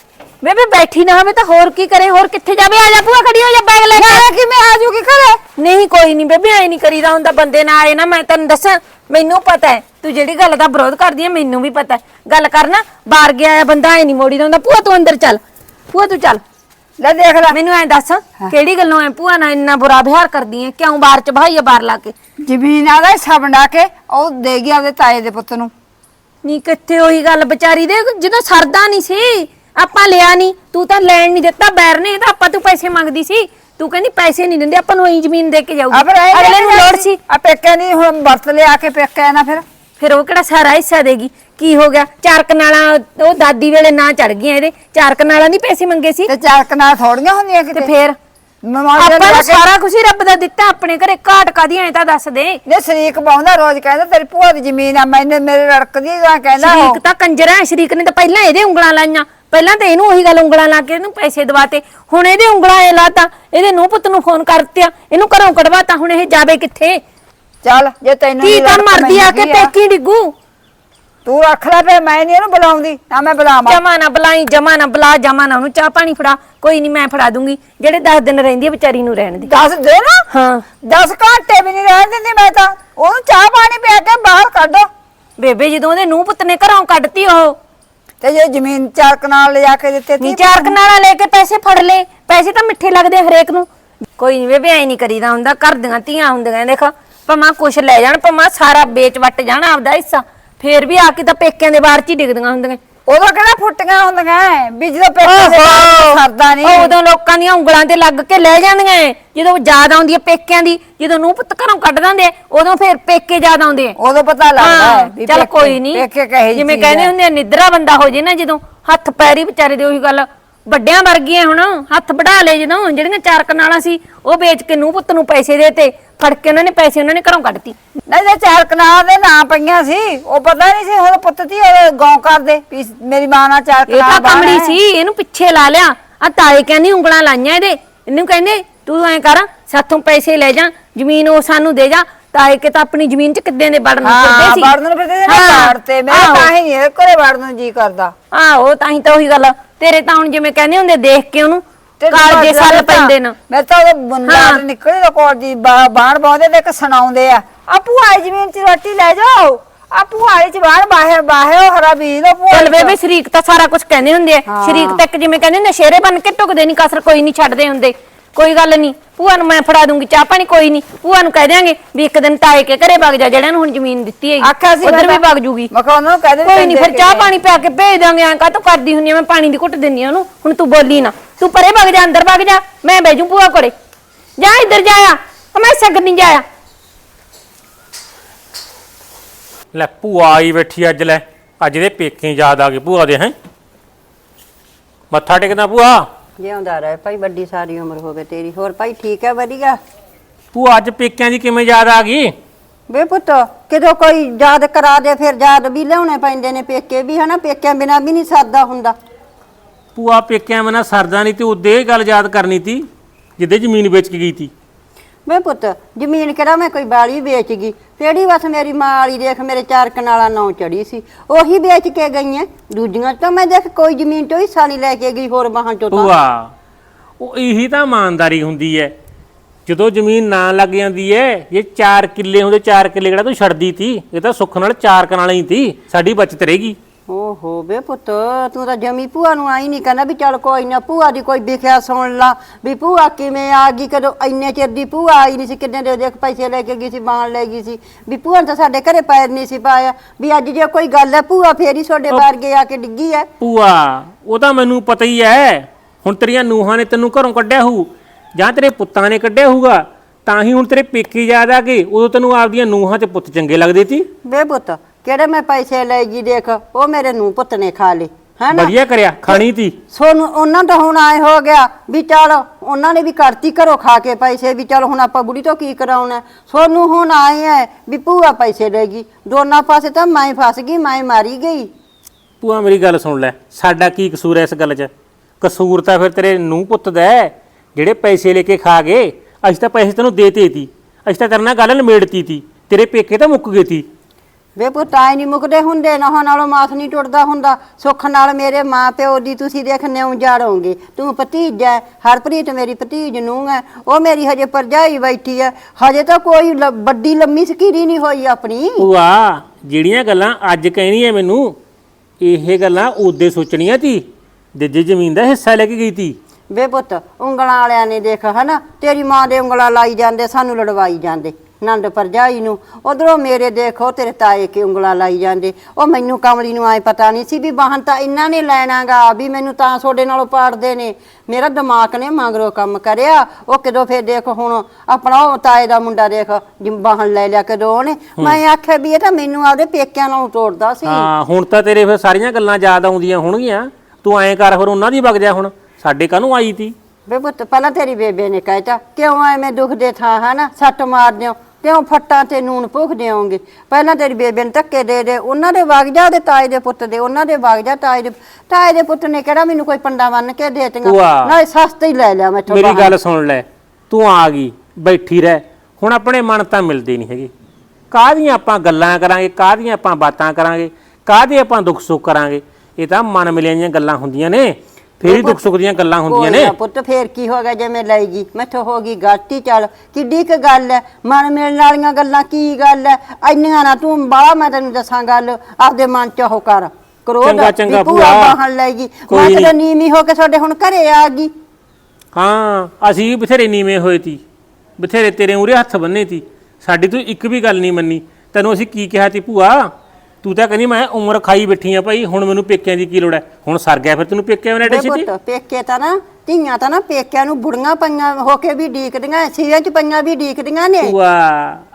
ਬੇਬੇ ਬੈਠੀ ਨਾ ਹੋਵੇ ਤਾਂ ਹੋਰ ਕੀ ਕਰੇ ਹੋਰ ਕਿੱਥੇ ਜਾਵੇ? ਆ ਜਾ ਭੂਆ ਖੜੀ ਹੋ ਜਾ ਬੈਗ ਲੈ ਕੇ। ਮੈਂ ਕਿਵੇਂ ਆ ਜੂਗੀ ਘਰੇ? ਨਹੀਂ ਕੋਈ ਨਹੀਂ ਬੇਬੇ ਐ ਨਹੀਂ ਕਰੀਦਾ ਹੁੰਦਾ ਬੰਦੇ ਨਾਲ ਇਹ ਨਾ ਮੈਂ ਤੈਨੂੰ ਦੱਸਾਂ ਮੈਨੂੰ ਪਤਾ ਹੈ ਤੂੰ ਜਿਹੜੀ ਗੱਲ ਦਾ ਵਿਰੋਧ ਕਰਦੀ ਹੈ ਮੈਨੂੰ ਵੀ ਪਤਾ ਹੈ। ਗੱਲ ਕਰਨਾ ਬਾਹਰ ਗਿਆ ਆ ਬੰਦਾ ਐ ਨਹੀਂ ਮੋੜੀਦਾ ਹੁੰਦਾ। ਭੂਆ ਤੂੰ ਅੰਦਰ ਚੱਲ। ਭੂਆ ਤੂੰ ਚੱਲ। ਲੈ ਦੇਖ ਲੈ। ਮੈਨੂੰ ਐ ਦੱਸ ਕਿਹੜੀ ਗੱਲੋਂ ਐ ਭੂਆ ਨਾਲ ਇੰਨਾ ਬੁਰਾ ਵਿਹਾਰ ਕਰਦੀ ਐ ਕਿਉਂ ਬਾਹਰ ਚ ਭਾਈਆ ਬਾਹਰ ਲਾ ਕੇ? ਜ਼ਮੀਨ ਆ ਦਾ ਹਿੱਸਾ ਵੰਡਾ ਕੇ ਉਹ ਦੇ ਗਿਆ ਉਹਦੇ ਤਾਏ ਦੇ ਪੁੱਤ ਨੂੰ। ਨਹੀਂ ਕਿੱਥੇ ਉਹੀ ਗੱਲ ਵਿਚਾਰੀ ਦੇ ਜਦੋਂ ਸਰਦਾ ਨਹੀਂ ਸੀ। ਆਪਾਂ ਲਿਆ ਨਹੀਂ ਤੂੰ ਤਾਂ ਲੈਣ ਨਹੀਂ ਦਿੱਤਾ ਬੈਰ ਨੇ ਤਾਂ ਆਪਾਂ ਤੂੰ ਪੈਸੇ ਮੰਗਦੀ ਸੀ। ਤੂੰ ਕਹਿੰਦੀ ਪੈਸੇ ਨਹੀਂ ਦਿੰਦੇ ਆਪਾਂ ਨੂੰ ਐਂ ਜ਼ਮੀਨ ਦੇ ਕੇ ਜਾਊਗੀ। ਆ ਫਿਰ ਅਗਲੇ ਨੂੰ ਲੋੜ ਸੀ। ਆ ਪੇਕੇ ਨਹੀਂ ਹੁਣ ਵਰਤ ਲਿਆ ਕੇ ਪੇਕੇ ਨਾ ਫਿਰ? ਫਿਰ ਉਹ ਕਿਹੜਾ ਸਾਰਾ ਹਿੱਸਾ ਦੇਗੀ? ਕੀ ਹੋ ਗਿਆ? ਚਾਰ ਕਨਾਲਾਂ ਉਹ ਦਾਦੀ ਵੇਲੇ ਨਾ ਚੜ ਗਈਆਂ ਇਹਦੇ। ਚਾਰ ਕਨਾਲਾਂ ਦੀ ਪੈਸੇ ਮੰਗੇ ਸੀ। ਤੇ ਚਾਰ ਕਨਾਲ ਥੋੜੀਆਂ ਹੁੰਦੀਆਂ ਤੇ ਕਿਤੇ? ਫੇਰ? ਆਪਾਂ ਨੂੰ ਸਾਰਾ ਕੁਝ ਹੀ ਰੱਬ ਦਾ ਦਿੱਤਾ ਆਪਣੇ ਘਰੇ ਘਾਟ ਕਾਦੀ ਐ ਤਾਂ ਦੱਸ ਦੇ। ਨੇ ਸ਼ਰੀਕ ਪਾਉਂਦਾ ਰੋਜ਼ ਕਹਿੰਦਾ ਤੇਰੀ ਭੂਆ ਦੀ ਜ਼ਮੀਨ ਆ ਮੈਨੇ ਮੇਰੇ ਰੜਕਦੀ ਆ ਕਹਿੰਦਾ। ਸ਼ਰੀਕ ਤਾਂ ਕੰਜਰ ਹੈ ਸ਼ਰੀਕ ਨੇ ਤਾਂ ਪਹਿਲਾਂ ਇਹਦੇ ਉਂਗਲਾਂ ਲਾਈਆਂ। ਪਹਿਲਾਂ ਤਾਂ ਇਹਨੂੰ ਉਹੀ ਗੱਲ ਉਂਗਲਾਂ ਲਾ ਕੇ ਇਹਨੂੰ ਪੈਸੇ ਦਵਾਤੇ। ਹੁਣ ਇਹਦੇ ਉਂਗਲਾਂ ਇਹ ਲਾਤਾ ਇਹਦੇ ਨੂੰ ਪੁੱਤ ਨੂੰ ਫੋਨ ਕਰਤਿਆ ਇਹਨੂੰ ਘਰੋਂ ਕਢਵਾਤਾ ਹੁਣ ਇਹ ਜਾਵੇ ਕਿੱਥੇ? ਚੱਲ ਜੇ ਤੈਨੂੰ ਕੀ ਨੀ ਤਾਂ ਰੜਕ ਮਰਦੀ ਆ ਕੇ ਪੈਂਦੀ ਪੇਕੀ ਡਿੱਗੂ? ਤੂੰ ਰੱਖ ਲੈ ਫਿਰ ਮੈਂ ਨਹੀਂ ਇਹਨੂੰ ਬੁਲਾਉਂਦੀ ਨਾ ਮੈਂ ਬੁਲਾਵਾਂ। ਜਮਾ ਨਾ ਬੁਲਾਈ ਜਮਾ ਨਾ ਬੁਲਾ ਜਮਾ ਨਾ ਉਹਨੂੰ ਚਾਹ ਪਾਣੀ ਫੜਾ। ਕੋਈ ਨਹੀਂ ਮੈਂ ਫੜਾ ਦੂੰਗੀ। ਜਿਹੜੇ 10 ਦਿਨ ਰਹਿੰਦੀ ਆ ਵਿਚਾਰੀ ਨੂੰ ਰਹਿਣ ਦੇ। ਦੱਸ ਦੇ ਨਾ ਹਾਂ। 10 ਘੰਟੇ ਵੀ ਨਹੀਂ ਰਹਿਣ ਦਿੰਦੀ ਮੈਂ ਤਾਂ। ਉਹਨੂੰ ਚਾਹ ਪਾਣੀ ਪਿਆ ਕੇ ਬਾਹਰ ਕੱਢੋ। ਬੇਬੇ ਜਦੋਂ ਉਹਦੇ ਨੂੰ ਪੁੱਤ ਨੇ ਘਰੋਂ ਕੱਢਤੀ ਉਹ ਤੇ ਜੇ ਜ਼ਮੀਨ ਚਾਰ ਕਨਾਲ ਲਿਜਾ ਕੇ ਦਿੱਤੇ ਨੀ ਤੀ ਚਾਰ ਕਨਾਲਾ ਲੈ ਕੇ ਪੈਸੇ ਫੜ ਲੈ ਪੈਸੇ ਤਾਂ ਮਿੱਠੇ ਲੱਗਦੇ ਹਰੇਕ ਨੂੰ। ਕੋਈ ਨਹੀਂ ਬੇਬੇ ਐ ਨਹੀਂ ਕਰੀਦਾ ਹੁੰਦਾ। ਘਰ ਦੀਆਂ ਧੀਆਂ ਹੁੰਦੀਆਂ ਦੇਖ ਭਮਾ ਕੁਛ ਲੈ ਜਾਣ ਭਮਾ ਸਾਰਾ ਵੇਚ ਵੱਟ ਜਾਣ ਆਪਦਾ ਹਿੱਸਾ। ਫੇਰ ਵੀ ਆ ਕੇ ਤਾਂ ਪੇਕਿਆਂ ਦੇ ਬਾਹਰ ਚ ਹੀ ਡਿੱਗਦੀਆਂ ਹੁੰਦੀਆਂ। ਉਦੋਂ ਕਿਹੜਾ ਫੁੱਟੀਆਂ ਹੁੰਦੀਆਂ ਵੀ ਜਦੋਂ ਪੇਕੇ ਦੇ ਬਾਹਰ ਸਰਦਾ ਨਹੀਂ ਉਹ ਉਦੋਂ ਲੋਕਾਂ ਦੀਆਂ ਉਂਗਲਾਂ ਤੇ ਲੱਗ ਕੇ ਲੈ ਜਾਂਦੀਆਂ ਏ। ਜਦੋਂ ਯਾਦ ਆਉਂਦੀ ਹੈ ਪੇਕਿਆਂ ਦੀ ਜਦੋਂ ਨੂੰ ਪੁੱਤ ਘਰੋਂ ਕੱਢ ਦਿੰਦੇ ਉਦੋਂ ਫੇਰ ਪੇਕੇ ਯਾਦ ਆਉਂਦੇ ਆ ਉਦੋਂ ਪਤਾ ਲੱਗਦਾ ਵੀ ਚੱਲ ਪੇਕੇ- ਕੋਈ ਨਹੀਂ ਪੇਕੇ ਕਹੇ ਜਿਵੇਂ ਕਹਿੰਦੇ ਹੁੰਦੇ ਆ ਨਿੱਦਰਾ ਬੰਦਾ ਹੋ ਜੇ ਨਾ ਜਦੋਂ ਹੱਥ ਪੈਰੀ ਵਿਚਾਰੇ ਦੇ ਉਹੀ ਗੱਲ ਵੱਡਿਆਂ ਵਰਗੀਆਂ ਹੁਣ ਹੱਥ ਵਢਾ ਲਏ ਜਦੋਂ ਜਿਹੜੀਆਂ ਚਾਰ ਕਨਾਲਾਂ ਸੀ ਉਹ ਵੇਚ ਕੇ ਨੂੰ ਪੁੱਤ ਨੂੰ ਪੈਸੇ ਦੇਤੇ ਫੜ ਕੇ ਉਹਨਾਂ ਨੇ ਪੈਸੇ ਉਹਨਾਂ ਨੇ ਘਰੋਂ ਕੱਢਤੀ ਨਹੀਂ ਜੇ ਚਾਰ ਕਨਾਲ ਦੇ ਨਾਂ ਪਈਆਂ ਸੀ ਉਹ ਪਤਾ ਨਹੀਂ ਸੀ ਹੁਣ ਪੁੱਤ ਤੀ ਉਹ ਗਾਉ ਕਰਦੇ ਵੀ ਮੇਰੀ ਮਾਂ ਨਾਲ ਚਾਰ ਇਹ ਕਨਾਲ ਤਾਂ ਕਮੜੀ ਸੀ ਇਹਨੂੰ ਪਿੱਛੇ ਲਾ ਲਿਆ। ਆ ਤਾਏ ਕਹਿੰਦੀ ਉਂਗਲਾਂ ਲਾਈਆਂ ਇਹਦੇ। ਇਹਨੂੰ ਕਹਿੰਦੇ ਤੂੰ ਐਂ ਕਰ ਸਾਥੋਂ ਪੈਸੇ ਲੈ ਜਾ ਜ਼ਮੀਨ ਉਹ ਸਾਨੂੰ ਦੇ ਜਾ ਤਾਏ ਕੇ ਤਾਂ ਆਪਣੀ ਜ਼ਮੀਨ 'ਚ ਕਿੱਦਾਂ ਦੇ ਵੜਨ ਹਾਂ ਫਿਰਦੇ ਸੀ? ਵੜਨ ਨੂੰ ਫਿਰਦੇ ਨੇ ਹਾਂ, ਬਾੜ ਤੇ। ਮੈਂ ਆਹੋ। ਤਾਂ ਹੀ ਨਹੀਂ ਇਹ ਘਰੇ ਵੜਨ ਨੂੰ ਜੀ ਕਰਦਾ। ਆਹੋ ਤਾਂ ਹੀ ਤਾਂ ਉਹੀ ਗੱਲ। ਤੇਰੇ ਤਾਂ ਹੁਣ ਜਿਵੇਂ ਕਹਿੰਦੇ ਹੁੰਦੇ ਦੇਖ ਕੇ ਉਹਨੂੰ ਤੇ ਕਾਲਜੇ ਦੂਜਾ ਸੱਲ ਪੈਂਦੇ ਨੇ। ਮੈਂ ਤਾਂ ਉਹ ਬੰਦਾ ਹਾਂ। ਨਿਕਲੇ ਦਾ ਕੋਲ ਦੀ ਬਾ- ਬਾਣ ਬਾਉਂਦੇ ਤੇ ਇੱਕ ਸੁਣਾਉਂਦੇ ਆ। ਆ ਭੂਆਈ ਜ਼ਮੀਨ 'ਚ ਰੋਟੀ ਲੈ ਜਾਓ। ਆ ਭੂਆਈ 'ਚ ਬਾਣ ਬਾਹਰ ਬਾਹਰ ਉਹ ਹਰਾ ਬੀਜ ਲੋ ਭੂਆਈ ਚੱਲ 'ਚ। ਬੇਬੇ ਸ਼ਰੀਕ ਤਾਂ ਸਾਰਾ ਕੁਝ ਕਹਿੰਦੇ ਹੁੰਦੇ ਆ। ਹਾਂ। ਸ਼ਰੀਕ ਤੱਕ ਜਿਵੇਂ ਕਹਿੰਦੇ ਹੁੰਦੇ ਸ਼ੇਰੇ ਬਣ ਕੇ ਟੁਕਦੇ ਨਹੀਂ ਕਸਰ ਕੋਈ ਨਹੀਂ ਛੱਡਦੇ ਹੁੰਦੇ। ਕੋਈ ਗੱਲ ਨਹੀਂ ਭੂਆ ਨੂੰ ਮੈਂ ਫੜਾ ਦੂੰਗੀ ਚਾਹ ਪਾਣੀ ਕੋਈ ਨਹੀਂ ਭੂਆ ਨੂੰ ਕਹਿ ਦਿਆਂਗੇ ਵੀ ਇੱਕ ਦਿਨ ਤਾਏ ਕੇ ਘਰੇ ਵਗ ਜਾ ਜਿਹੜਿਆਂ ਨੂੰ ਹੁਣ ਜ਼ਮੀਨ ਦਿੱਤੀ ਹੈਗੀ ਆਖਿਆ ਸੀ ਉਧਰ ਵੀ ਤਾਂ- ਵਗ ਜੂਗੀ। ਮੈਂ ਕਿਹਾ ਉਹਨਾਂ ਨੂੰ ਕਹਿ ਦੇ ਕੋਈ ਨਹੀਂ ਫਿਰ ਚਾਹ ਪਾਣੀ ਪਿਆ ਕੇ ਭੇਜ ਦਾਂਗੇ ਐਂ ਕਾ ਕਰਦੀ ਹੁੰਨੀ ਆ ਮੈਂ ਪਾਣੀ ਦੀ ਘੁੱਟ ਦਿੰਨੀ ਆ ਉਹਨੂੰ ਹੁਣ ਤੂੰ ਬੋਲੀ ਨਾ ਤੂੰ ਪਰੇ ਵਗ ਜਾ ਅੰਦਰ ਵਗ ਜਾ ਮੈਂ ਬਹਿ ਜੂ ਭੂਆ ਕੋਲੇ। ਜਾ ਇੱਧਰ ਜਾਇਆ ਮੈਂ ਸੱਗ ਨਹੀਂ ਜਾਇਆ। ਲੈ ਭੂਆ ਆਈ ਬੈਠੀ ਅੱਜ ਲੈ ਅੱਜ ਦੇ ਪੇਕੇ ਯਾਦ ਆ ਗਏ ਭੂਆ ਦੇ ਹੈ? ਮੱਥਾ ਟੇਕਦਾ ਭੂਆ? ਜਿਉਂਦਾ ਰਹਿ ਭਾਈ ਵੱਡੀ ਸਾਰੀ ਉਮਰ ਹੋਵੇ ਤੇਰੀ। ਹੋਰ ਭਾਈ ਠੀਕ ਹੈ? ਵਧੀਆ। ਭੂਆ ਅੱਜ ਪੇਕਿਆਂ ਦੀ ਕਿਵੇਂ ਯਾਦ ਆ ਗਈ? ਵੇ ਪੁੱਤ ਕਿਦੋਂ ਕੋਈ ਯਾਦ ਕਰਾ ਦੇ ਫਿਰ ਯਾਦ ਵੀ ਲਿਆਉਣੇ ਪੈਂਦੇ ਨੇ ਪੇਕੇ ਵੀ ਹਨਾ? ਪੇਕਿਆਂ ਬਿਨਾ ਵੀ ਨਹੀਂ ਸਰਦਾ ਹੁੰਦਾ। ਭੂਆ ਪੇਕਿਆਂ ਮਨਾ ਸਰਦਾ ਨਹੀਂ ਤੇ ਉਹਦੇ ਗੱਲ ਯਾਦ ਕਰਨੀ ਤੀ ਜਿੱਦੇ ਜ਼ਮੀਨ ਵੇਚ ਕੇ ਗਈ ਤੀ। ਵੇ ਪੁੱਤ, ਜ਼ਮੀਨ ਕਿਹੜਾ ਮੈਂ ਕੋਈ ਬਾਲੀ ਵੇਚ ਗਈ? ਕਿਹੜੀ ਬਸ ਮੇਰੀ ਮਾਂ ਵਾਲੀ ਦੇਖ ਮੇਰੇ ਚਾਰ ਕਨਾਲਾਂ ਨੌ ਚੜੀ ਸੀ? ਉਹੀ ਵੇਚ ਕੇ ਗਈਆਂ। ਦੂਜੀਆਂ 'ਚ ਮੈਂ ਦੇਖ ਕੋਈ ਜ਼ਮੀਨ ਤੋਂ ਹਿੱਸਾ ਨਹੀਂ ਲੈ ਕੇ ਗਈ ਹੋਰ ਬਾਹਾਂ ਚੋਂ ਤਾਂ। ਭੂਆ, ਉਹ ਇਹੀ ਤਾਂ ਇਮਾਨਦਾਰੀ ਹੁੰਦੀ ਹੈ ਜਦੋਂ ਜ਼ਮੀਨ ਨਾ ਲੱਗ ਜਾਂਦੀ ਹੈ ਜੇ 4 ਕਿੱਲੇ ਹੁੰਦੇ 4 ਕਿੱਲੇ ਕਿਹੜਾ ਤੂੰ ਛੱਡਦੀ ਤੀ? ਇਹ ਤਾਂ ਸੁੱਖ ਨਾਲ 4 ਕਨਾਲਾਂ ਹੀ ਤੀ। ਸਾਡੀ ਬਚਤ ਰਹੇਗੀ। ਓਹੋ ਵੇ ਪੁੱਤ ਤੂੰ ਤਾਂ ਜਮੀ ਭੂਆ ਨੂੰ ਆਈ ਨਹੀਂ ਕਹਿੰਦਾ ਵੀ ਚੱਲ ਕੋਈ ਨਾ ਭੂਆ ਦੀ ਕੋਈ ਵਿਖਿਆ ਸੁਣ ਲਾ ਵੀ ਭੂਆ ਕਿਵੇਂ ਆ ਗਈ ਕਦੋਂ ਇੰਨੇ ਚਿਰ ਦੀ ਭੂਆ ਆਈ ਨਹੀਂ ਸੀ ਕਿੰਨੇ ਦੇ ਦੇਖ ਪੈਸੇ ਲੈ ਕੇ ਗਈ ਸੀ ਬਾਣ ਲੈ ਗਈ ਸੀ ਵੀ ਭੂਆ ਨੇ ਤਾਂ ਸਾਡੇ ਘਰੇ ਪੈਰ ਨਹੀਂ ਸੀ ਪਾਇਆ ਵੀ ਅੱਜ ਜੇ ਕੋਈ ਗੱਲ ਹੈ ਭੂਆ ਫੇਰ ਹੀ ਤੁਹਾਡੇ ਬਾਹਰ ਕੇ ਆ ਕੇ ਡਿੱਗੀ ਹੈ। ਭੂਆ ਉਹ ਤਾਂ ਮੈਨੂੰ ਪਤਾ ਹੀ ਹੈ ਹੁਣ ਤੇਰੀਆਂ ਨੂਹਾਂ ਨੇ ਤੈਨੂੰ ਘਰੋਂ ਕੱਢਿਆ ਹੋਊ ਜਾਂ ਤੇਰੇ ਪੁੱਤਾਂ ਨੇ ਕੱਢਿਆ ਹੋਊਗਾ ਤਾਂ ਹੀ ਹੁਣ ਤੇਰੇ ਪੇਕੇ ਯਾਦ ਆ ਗਏ ਉਦੋਂ ਤੈਨੂੰ ਆਪਦੀਆਂ ਨੂਹਾਂ ਤੇ ਪੁੱਤ ਚੰਗੇ ਲੱਗਦੇ ਸੀ। ਵੇ ਪੁੱਤ ਕਿਹੜੇ ਮੈਂ ਪੈਸੇ ਲੈ ਗਈ ਦੇਖ ਉਹ ਮੇਰੇ ਨੂੰ ਪੁੱਤ ਨੇ ਖਾ ਲਏ ਹੈਨਾ? ਵਧੀਆ ਕਰਿਆ ਖਾਣੀ ਤੀ। ਸੋਨੂੰ ਉਹਨਾਂ ਦਾ ਹੁਣ ਆਏ ਹੋ ਗਿਆ ਵੀ ਚੱਲ ਉਹਨਾਂ ਨੇ ਵੀ ਕਰਤੀ ਘਰੋਂ ਖਾ ਕੇ ਪੈਸੇ ਵੀ ਚੱਲ ਹੁਣ ਆਪਾਂ ਬੁੜੀ ਤੋਂ ਕੀ ਕਰਾਉਣਾ? ਸੋਨੂੰ ਹੁਣ ਆਏ ਐ ਵੀ ਭੂਆ ਪੈਸੇ ਦੇਗੀ ਦੋਨਾਂ ਪਾਸੇ ਤਾਂ ਮੈਂ ਫਸ ਗਈ ਮੈਂ ਮਾਰੀ ਗਈ। ਭੂਆ ਮੇਰੀ ਗੱਲ ਸੁਣ ਲੈ ਸਾਡਾ ਕੀ ਕਸੂਰ ਹੈ ਇਸ ਗੱਲ 'ਚ? ਕਸੂਰ ਤਾਂ ਫਿਰ ਤੇਰੇ ਨੂੰ ਪੁੱਤ ਦਾ ਜਿਹੜੇ ਪੈਸੇ ਲੈ ਕੇ ਖਾ ਗਏ ਅਸੀਂ ਤਾਂ ਪੈਸੇ ਤੈਨੂੰ ਦੇਤੇ ਤੀ। ਅਸੀਂ ਤਾਂ ਤੇਰੇ ਨਾਲ ਗੱਲ ਨਿਮੇੜਤੀ ਤੀ ਤੇਰੇ ਪੇਕੇ ਤਾਂ ਮੁੱਕ ਗਏ ਤੀ। ਵੇ ਪੁੱਤ ਨਹੀਂ ਮੁਕਦੇ ਹੁੰਦੇ ਨਾ ਨਾਲੋਂ ਮਾਸ ਨਹੀਂ ਟੁੱਟਦਾ ਹੁੰਦਾ। ਸੁੱਖ ਨਾਲ ਮੇਰੇ ਮਾਂ ਪਿਓ ਦੀ ਤੁਸੀਂ ਦੇਖ ਨਿਉ ਜਾੜੋਗੇ। ਤੂੰ ਭਤੀਜਾ ਹੈ, ਹਰਪ੍ਰੀਤ ਮੇਰੀ ਭਤੀਜ ਨੂੰ ਹੈ ਉਹ ਮੇਰੀ ਹਜੇ ਪਰਜਾਈ ਬੈਠੀ ਹੈ ਹਜੇ ਤਾਂ ਕੋਈ ਲ- ਵੱਡੀ ਲੰਮੀ ਸਕੀਰੀ ਨਹੀਂ ਹੋਈ ਆਪਣੀ। ਭੂਆ ਜਿਹੜੀਆਂ ਗੱਲਾਂ ਅੱਜ ਕਹਿਣੀ ਹੈ ਮੈਨੂੰ ਇਹ ਗੱਲਾਂ ਉਹਦੇ ਸੋਚਣੀਆਂ ਤੀ। ਦਿੱਜੇ ਜ਼ਮੀਨ ਦਾ ਹਿੱਸਾ ਲੈ ਕੇ ਗਈ ਤੀ। ਵੇ ਪੁੱਤ ਉਂਗਲਾਂ ਵਾਲਿਆਂ ਨੇ ਦੇਖ ਹਨਾ? ਤੇਰੀ ਮਾਂ ਦੇ ਉਂਗਲਾਂ ਲਾਈ ਜਾਂਦੇ ਸਾਨੂੰ ਲੜਵਾਈ ਜਾਂਦੇ। ਨੰਦ ਪਰਜਾਈ ਨੂੰ। ਉਧਰੋਂ ਮੇਰੇ ਦੇਖੋ ਤੇਰੇ ਤਾਏ ਕੀ ਉਂਗਲਾਂ ਲਾਈ ਜਾਂਦੇ। ਉਹ ਮੈਨੂੰ ਕਮਲੀ ਨੂੰ ਆਏ ਪਤਾ ਨਹੀਂ ਸੀ ਵੀ ਵਾਹਨ ਤਾਂ ਇਹਨਾਂ ਨੇ ਲੈਣਾਗਾ ਵੀ ਮੈਨੂੰ ਤਾਂ ਤੁਹਾਡੇ ਨਾਲੋਂ ਪਾੜਦੇ ਨੇ। ਮੇਰਾ ਦਿਮਾਗ ਨੇ ਮਗਰੋਂ ਕੰਮ ਕਰਿਆ। ਉਹ ਕਿਦੋਂ ਫੇਰ ਦੇਖ ਹੁਣ ਆਪਣਾ ਉਹ ਤਾਏ ਦਾ ਮੁੰਡਾ ਦੇਖ ਜਿ ਵਾਹਨ ਲੈ ਲਿਆ ਕਦੋਂ ਉਹਨੇ। ਮੈਂ ਆਖਿਆ ਵੀ ਇਹ ਤਾਂ ਮੈਨੂੰ ਆਪਦੇ ਪੇਕਿਆਂ ਨਾਲੋਂ ਤੋੜਦਾ ਸੀ। ਹਾਂ ਹੁਣ ਤਾਂ ਤੇਰੇ ਫਿਰ ਸਾਰੀਆਂ ਗੱਲਾਂ ਯਾਦ ਆਉਂਦੀਆਂ ਹੋਣਗੀਆਂ। ਤੂੰ ਐਂ ਕਰ ਫਿਰ ਉਹਨਾਂ ਦੀ ਵਗ ਜਾ ਹੁਣ। ਸਾਡੇ ਕਾਹਨੂੰ ਆਈ ਤੀ? ਵੇ ਪੁੱਤ ਪਹਿਲਾਂ ਤੇਰੀ ਬੇਬੇ ਨੇ ਕਹਿਤਾ ਕਿਉਂ ਐਵੇਂ ਦੁੱਖ ਦੇ ਥਾਂ ਹਨਾ? ਸੱਟ ਮਾਰ ਦਿਓ ਕਿਉਂ ਫੱਟਾਂ ਤੇ ਨੂਨ ਭੁੱਖ ਦਿਓਗੇ? ਪਹਿਲਾਂ ਤੇਰੀ ਬੇਬੇ ਨੇ ਧੱਕੇ ਦੇ ਦੇ ਉਹਨਾਂ ਦੇ ਵਗ ਜਾ ਦੇ ਤਾਏ ਦੇ ਪੁੱਤ ਦੇ ਉਹਨਾਂ ਦੇ ਵਗ ਜਾ ਤਾਏ ਦੇ ਤਾਏ ਦੇ ਪੁੱਤ ਨੇ ਕਿਹੜਾ ਮੈਨੂੰ ਕੋਈ ਪੰਡਾ ਬੰਨ ਕੇ ਦੇ ਤੀਆਂ ਭੂਆ। ਨਾਲੇ ਸਸਤੇ ਹੀ ਲੈ ਲਿਆ ਮੈਥੋਂ ਮੇਰੀ। ਗੱਲ ਸੁਣ ਲੈ ਤੂੰ ਆ ਗਈ ਬੈਠੀ ਰਹਿ। ਹੁਣ ਆਪਣੇ ਮਨ ਤਾਂ ਮਿਲਦੇ ਨਹੀਂ ਹੈਗੇ। ਕਾਹਦੀਆਂ ਆਪਾਂ ਗੱਲਾਂ ਕਰਾਂਗੇ ਕਾਹਦੀਆਂ ਆਪਾਂ ਬਾਤਾਂ ਕਰਾਂਗੇ ਕਾਹਦੇ ਆਪਾਂ ਦੁੱਖ ਸੁੱਖ ਕਰਾਂਗੇ? ਇਹ ਤਾਂ ਮਨ ਮਿਲਿਆਂ ਦੀਆਂ ਗੱਲਾਂ ਹੁੰਦੀਆਂ ਨੇ। ਫੇਰ ਹੀ ਦੁੱਖ ਸੁੱਖ ਦੀਆਂ ਗੱਲਾਂ ਹੁੰਦੀਆਂ ਕੋਈ ਨੇ। ਨਾ ਪੁੱਤ ਫੇਰ ਕੀ ਹੋ ਗਿਆ ਜੇ ਮੈਂ ਲੈ ਗਈ? ਮੈਥੋਂ ਹੋ ਗਈ ਗਲਤੀ ਚੱਲ। ਕਿੱਡੀ ਕੁ ਗੱਲ ਹੈ ਮਨ ਮਿਲਣ ਵਾਲੀਆਂ ਗੱਲਾਂ ਕੀ ਗੱਲ ਹੈ ਇੰਨੀਆਂ ਨਾ ਤੂੰ ਬਾਹਲਾ ਮੈਂ ਤੈਨੂੰ ਦੱਸਾਂ ਗੱਲ। ਆਪਦੇ ਮਨ ਚ ਉਹ ਕਰ। ਕਰੋਧ ਚੰਗਾ, ਚੰਗਾ ਭੂਆ। ਬਾਹਣ ਲੈ ਗਈ। ਕੋਈ ਮੈਂ ਨੀ। ਤਾਂ ਨੀਵੀਂ ਹੋ ਕੇ ਤੁਹਾਡੇ ਹੁਣ ਘਰੇ ਆ ਗਈ। ਹਾਂ ਅਸੀਂ ਵੀ ਬਥੇਰੇ ਨੀਵੇਂ ਹੋਏ ਤੀ। ਬਥੇਰੇ ਤੇਰੇ ਉਰੇ ਹੱਥ ਬੰਨੇ ਤੀ। ਸਾਡੀ ਤੂੰ ਇੱਕ ਵੀ ਗੱਲ ਨਹੀਂ ਮੰਨੀ। ਤੈਨੂੰ ਅਸੀਂ ਕੀ ਕਿਹਾ ਤੀ ਭੂਆ? ਤੂੰ ਤਾਂ ਕਹਿੰਦੀ ਮੈਂ ਉਮਰ ਖਾਈ ਬੈਠੀ ਆ ਭਾਈ ਹੁਣ ਮੈਨੂੰ ਪੇਕਿਆਂ ਦੀ ਕੀ ਲੋੜ ਹੈ? ਹੁਣ ਸਰ ਗਿਆ ਫਿਰ ਤੈਨੂੰ ਪੇਕਿਆਂ ਵੇ ਡਿਸ਼ ਤੀ ਪੁੱਤ ਪੇਕੇ ਤਾਂ ਨਾ ਧੀਆਂ ਤਾਂ ਨਾ ਪੇਕਿਆਂ ਨੂੰ ਬੁੜੀਆਂ ਪਈਆਂ ਹੋ ਕੇ ਵੀ ਡੀਕਦੀਆਂ ਸੀਆਂ ਚ ਪਈਆਂ ਵੀ ਡੀਕਦੀਆਂ ਨੇ। ਭੂਆ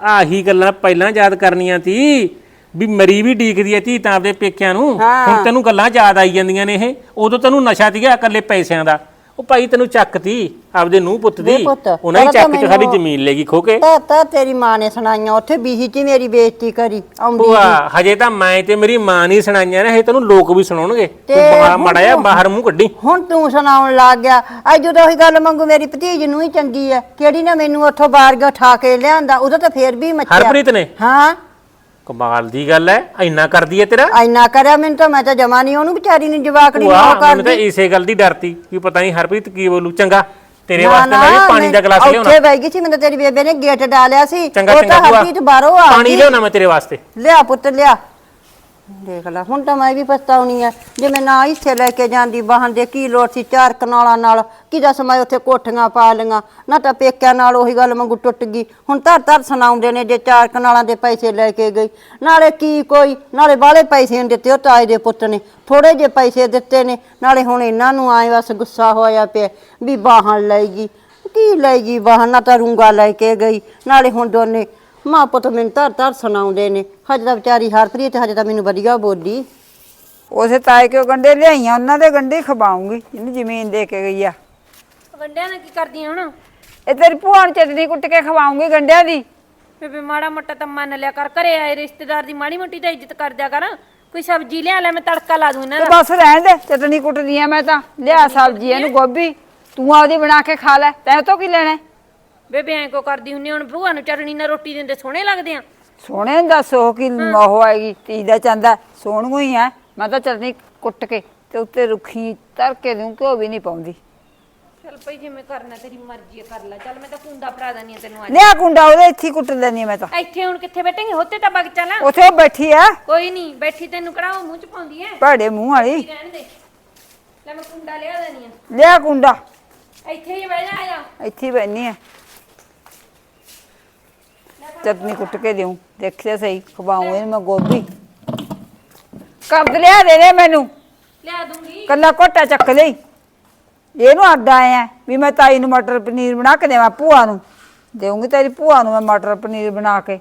ਆਹੀ ਗੱਲਾਂ ਪਹਿਲਾਂ ਯਾਦ ਕਰਨੀਆਂ ਤੀ ਵੀ ਮਰੀ ਵੀ ਡੀਕਦੀ ਐ ਤੀ ਤਾਂ ਆਪਦੇ ਪੇਕਿਆਂ ਨੂੰ। ਹਾਂ। ਹੁਣ ਤੈਨੂੰ ਗੱਲਾਂ ਯਾਦ ਆਈ ਜਾਂਦੀਆਂ ਨੇ ਇਹ। ਉਦੋਂ ਤੈਨੂੰ ਨਸ਼ਾ ਤੀਗਾ ਇਕੱਲੇ ਪੈਸਿਆਂ ਦਾ। ਉਹ ਭਾਈ ਤੈਨੂੰ ਚੱਕਤੀ ਆਪਦੇ ਨੂੰਹ ਪੁੱਤ ਵੇ ਦੀ ਪੁੱਤ, ਉਹਨਾਂ ਹੀ ਚੱਕ ਚ ਸਾਡੀ ਮੈਨੂੰ- ਜ਼ਮੀਨ ਲੈ ਗਈ ਖੋ ਕੇ। ਤਾਂ ਤਾਂ ਤੇਰੀ ਮਾਂ ਨੇ ਸੁਣਾਈਆਂ ਉੱਥੇ ਬੀਹੀ ਚ ਹੀ ਮੇਰੀ ਬੇਇੱਜ਼ਤੀ ਕਰੀ ਆਉਂਦੀ ਭੂਆ। ਹਜੇ ਤਾਂ ਮੈਂ ਤੇ ਮੇਰੀ ਮਾਂ ਨਹੀਂ ਸੁਣਾਈਆਂ ਨੇ ਇਹ ਤੈਨੂੰ ਲੋਕ ਵੀ ਸੁਣਾਉਣਗੇ। ਤੂੰ ਤੇ ਬਾ- ਹੁਣ ਮਾੜਾ ਜਿਹਾ ਤੂੰ- ਬਾਹਰ ਮੂੰਹ ਕੱਢੀ। ਹੁਣ ਤੂੰ ਸੁਣਾਉਣ ਲੱਗ ਗਿਆ। ਅੱਜ ਜਦੋਂ ਉਹੀ ਗੱਲ ਮੰਗੂ ਮੇਰੀ ਭਤੀਜ ਨੂੰ ਹੀ ਚੰਗੀ ਐ ਕਿਹੜੀ ਨੇ ਮੈਨੂੰ ਉੱਥੋਂ ਬਾਹਰ ਗਿਆ ਉਠਾ ਕੇ ਲਿਆਂਦਾ ਉਦੋਂ ਤਾਂ ਫੇਰ ਵੀ ਮੱਚਿਆ। ਹਰਪ੍ਰੀਤ ਨੇ? ਹਾਂ। ਕਮਾਲ ਦੀ ਗੱਲ ਐ ਇੰਨਾ ਕਰਦੀ ਐ ਤੇਰਾ? ਐਨਾ ਕਰਿਆ ਮੈਨੂੰ ਤਾਂ ਮੈਂ ਤਾਂ ਜਮਾ ਨਹੀਂ ਉਹਨੂੰ ਵਿਚਾਰੀ ਨੂੰ ਜਵਾਕੜੀ ਨਾ ਮੈਨੂੰ ਤਾਂ ਕਰਦੀ। ਇਸੇ ਗੱਲ ਦੀ ਡਰਤੀ ਵੀ ਪਤਾ ਨਹੀਂ ਹਰਪ੍ਰੀਤ ਕੀ ਬੋਲੂ ਚੰਗਾ ਤੇਰੇ ਵਾਸਤੇ ਮੈਂ ਪਾਣੀ ਦਾ ਗਲਾਸ ਲਿਆਉਣਾ। ਉੱਥੇ ਬਹਿ ਗਈ ਸੀ ਮੈਨੂੰ ਤੇਰੀ ਬੇਬੇ ਨੇ ਗੇਟ ਡਾਲਿਆ ਸੀ ਚੰਗਾ ਉਹ ਚੰਗਾ ਤਾਂ ਭੂਆ ਹਰਪੀਤ ਬਾਹਰੋਂ ਆ ਪਾਣੀ ਗਈ। ਲਿਆਉਣਾ ਮੈਂ ਤੇਰੇ ਵਾਸਤੇ। ਲਿਆ ਪੁੱਤ ਲਿਆ। ਦੇਖ ਲੈ, ਹੁਣ ਤਾਂ ਮੈਂ ਵੀ ਪਛਤਾਉਣੀ ਐ ਜੇ ਮੈਂ ਨਾ ਇੱਥੇ ਲੈ ਕੇ ਜਾਂਦੀ ਵਾਹਨ ਦੇ, ਕੀ ਲੋੜ ਸੀ ਚਾਰ ਕਨਾਲਾਂ ਨਾਲ? ਕੀ ਦੱਸ ਮੈਂ ਉੱਥੇ ਕੋਠੀਆਂ ਪਾ ਲਈਆਂ? ਨਾ ਤਾਂ ਪੇਕਿਆਂ ਨਾਲ ਉਹੀ ਗੱਲ ਮੰਗੂ ਟੁੱਟ ਗਈ। ਹੁਣ ਧਰ ਧਰ ਸੁਣਾਉਂਦੇ ਨੇ ਜੇ ਚਾਰ ਕਨਾਲਾਂ ਦੇ ਪੈਸੇ ਲੈ ਕੇ ਗਈ। ਨਾਲੇ ਕੀ ਕੋਈ, ਨਾਲੇ ਬਾਹਲੇ ਪੈਸੇ ਨੀ ਦਿੱਤੇ ਉਹ ਤਾਏ ਦੇ ਪੁੱਤ ਨੇ। ਥੋੜੇ ਜੇ ਪੈਸੇ ਦਿੱਤੇ ਨੇ, ਨਾਲੇ ਹੁਣ ਇਹਨਾਂ ਨੂੰ ਆਏ ਬਸ ਗੁੱਸਾ ਹੋਇਆ ਪਿਆ ਵੀ ਵਾਹਨ ਲੈ ਗਈ। ਕੀ ਲੈ ਗਈ? ਵਾਹਨ ਨਾ ਤਾਂ ਰੂੰਗਾ ਲੈ ਕੇ ਗਈ। ਨਾਲੇ ਹੁਣ ਦੋਨੇ ਮਾਂ ਪੁੱਤ ਮੈਨੂੰ ਧਰ ਧਰ ਸੁਣਾਉਂਦੇ ਨੇ। ਹਜੇ ਤਾਂ ਵਿਚਾਰੀ ਹਰਪ੍ਰੀਤ ਹਜੇ ਤਾਂ ਮੈਨੂੰ ਵਧੀਆ ਬੋਲੀ। ਉਸੇ ਤਾਏ ਕਿਉਂ ਗੰਡੇ ਲਿਆਈਆਂ? ਉਹਨਾਂ ਦੇ ਗੰਡੇ ਖਵਾਉਂਗੀ ਇਹਨੂੰ ਜ਼ਮੀਨ ਦੇ ਕੇ ਗਈ ਆ। ਗੰਡਿਆਂ ਨਾਲ ਕੀ ਕਰਦੀਆਂ ਹੁਣ? ਇਹ ਤੇਰੀ ਭੂਆ ਨੂੰ ਚਟਨੀ ਕੁੱਟ ਕੇ ਖਵਾਉਂਗੀ ਗੰਡਿਆਂ ਦੀ। ਬੇਬੇ ਮਾੜਾ ਮੋਟਾ ਤਾਂ ਮੰਨ ਲਿਆ ਕਰ। ਘਰੇ ਆਏ ਰਿਸ਼ਤੇਦਾਰ ਦੀ ਮਾੜੀ ਮੋਟੀ ਤਾਂ ਇੱਜ਼ਤ ਕਰ ਦਿਆ ਕਰ। ਕੋਈ ਸਬਜ਼ੀ ਲਿਆ ਲੈ ਮੈਂ ਤੜਕਾ ਲਾ ਦੂੰ ਇਹਨਾਂ ਤੇ ਦਾ। ਬਸ ਰਹਿਣ ਦੇ ਚਟਨੀ ਕੁੱਟਦੀ ਆ ਮੈਂ ਤਾਂ। ਲਿਆ ਸਬਜ਼ੀ ਇਹਨੂੰ ਗੋਭੀ। ਤੂੰ ਆਪਦੀ ਬਣਾ ਕੇ ਖਾ ਲੈ। ਤੈਂ ਤੋਂ ਕੀ ਲੈਣਾ? ਹੈ? ਬੇਬੇ ਐਂ ਕੋ ਕਰਦੀ ਹੁੰਨੀ ਹੁਣ ਭੂਆ ਨੂੰ ਚਟਣੀ ਨਾਲ ਰੋਟੀ ਦਿੰਦੇ ਸੋਹਣੇ ਲੱਗਦੇ ਆ। ਸੋਹਣੇ ਨੂੰ ਦੱਸ ਉਹ ਕੀ ਉਹ ਆਏਗੀ ਤੀ ਦਾ ਚੰਦਾ। ਸੋਹਣੂ ਹੀ ਆ। ਮੈਂ ਤਾਂ ਚਟਨੀ ਕੁੱਟ ਕੇ ਤੇ ਉੱਤੇ ਰੁੱਖੀ ਤਰ ਕੇ ਦੂੰ ਘਿਓ ਵੀ ਨਹੀਂ ਪਾਉਂਦੀ। ਚੱਲ ਭਈ ਜਿਵੇਂ ਕਰਨਾ ਤੇਰੀ ਮਰਜ਼ੀ ਕਰ ਲੈ। ਚੱਲ ਮੈਂ ਤਾਂ ਕੁੰਡਾ ਫੜਾ ਦਨੀ ਤੈਨੂੰ ਅੱਜ। ਲਿਆ ਕੁੰਡਾ ਉਹਦੇ ਇੱਥੇ ਹੀ ਕੁੱਟ ਲੈਣੀ ਮੈਂ ਤਾਂ। ਇੱਥੇ ਹੁਣ ਕਿੱਥੇ ਬੈਠੇਂਗੇ? ਹੋਤੇ ਤਾਂ ਬਗ ਚੱਲ। ਉੱਥੇ ਉਹ ਬੈਠੀ ਆ। ਕੋਈ ਨਹੀਂ ਬੈਠੀ ਤੈਨੂੰ ਉਹ ਮੂੰਹ ਚ ਪਾਉਂਦੀ ਐ। ਭੜੇ ਮੂੰਹ ਵਾਲੀ। ਰਹਿਣ ਦੇ? ਲੈ ਮੈਂ ਕੁੰਡਾ ਲਿਆ ਆ। ਲਿਆ ਕੁੰਡਾ। ਇੱਥੇ ਹੀ ਬਹਿ ਜਾ ਆ ਜਾ। ਇੱਥੇ ਬੈਣੀ ਆ। ਚਟਨੀ ਕੁੱਟ ਕੇ ਦਿਉ। ਦੇਖਿਆ ਸਹੀ ਖਵਾਉਂ ਇਹਨੂੰ ਮੈਂ ਗੋਭੀ। ਕਬਦ ਲਿਆ ਦੇ ਦੇ ਮੈਨੂੰ। ਲਿਆ ਦੂੰਗੀ। ਕੱਲਾ ਕੋਟਾ ਚੱਕ ਲਈ। ਇਹਨੂੰ ਅੱਡ ਆਇਆ ਵੀ ਮੈਂ ਤਾਈ ਨੂੰ ਮਟਰ ਪਨੀਰ ਬਣਾ ਕੇ ਦੇਵਾਂ ਭੂਆ ਨੂੰ। ਦੇਉਂਗੀ ਤੇਰੀ ਭੂਆ ਨੂੰ ਮੈਂ ਮਟਰ ਪਨੀਰ ਬਣਾ ਕੇ।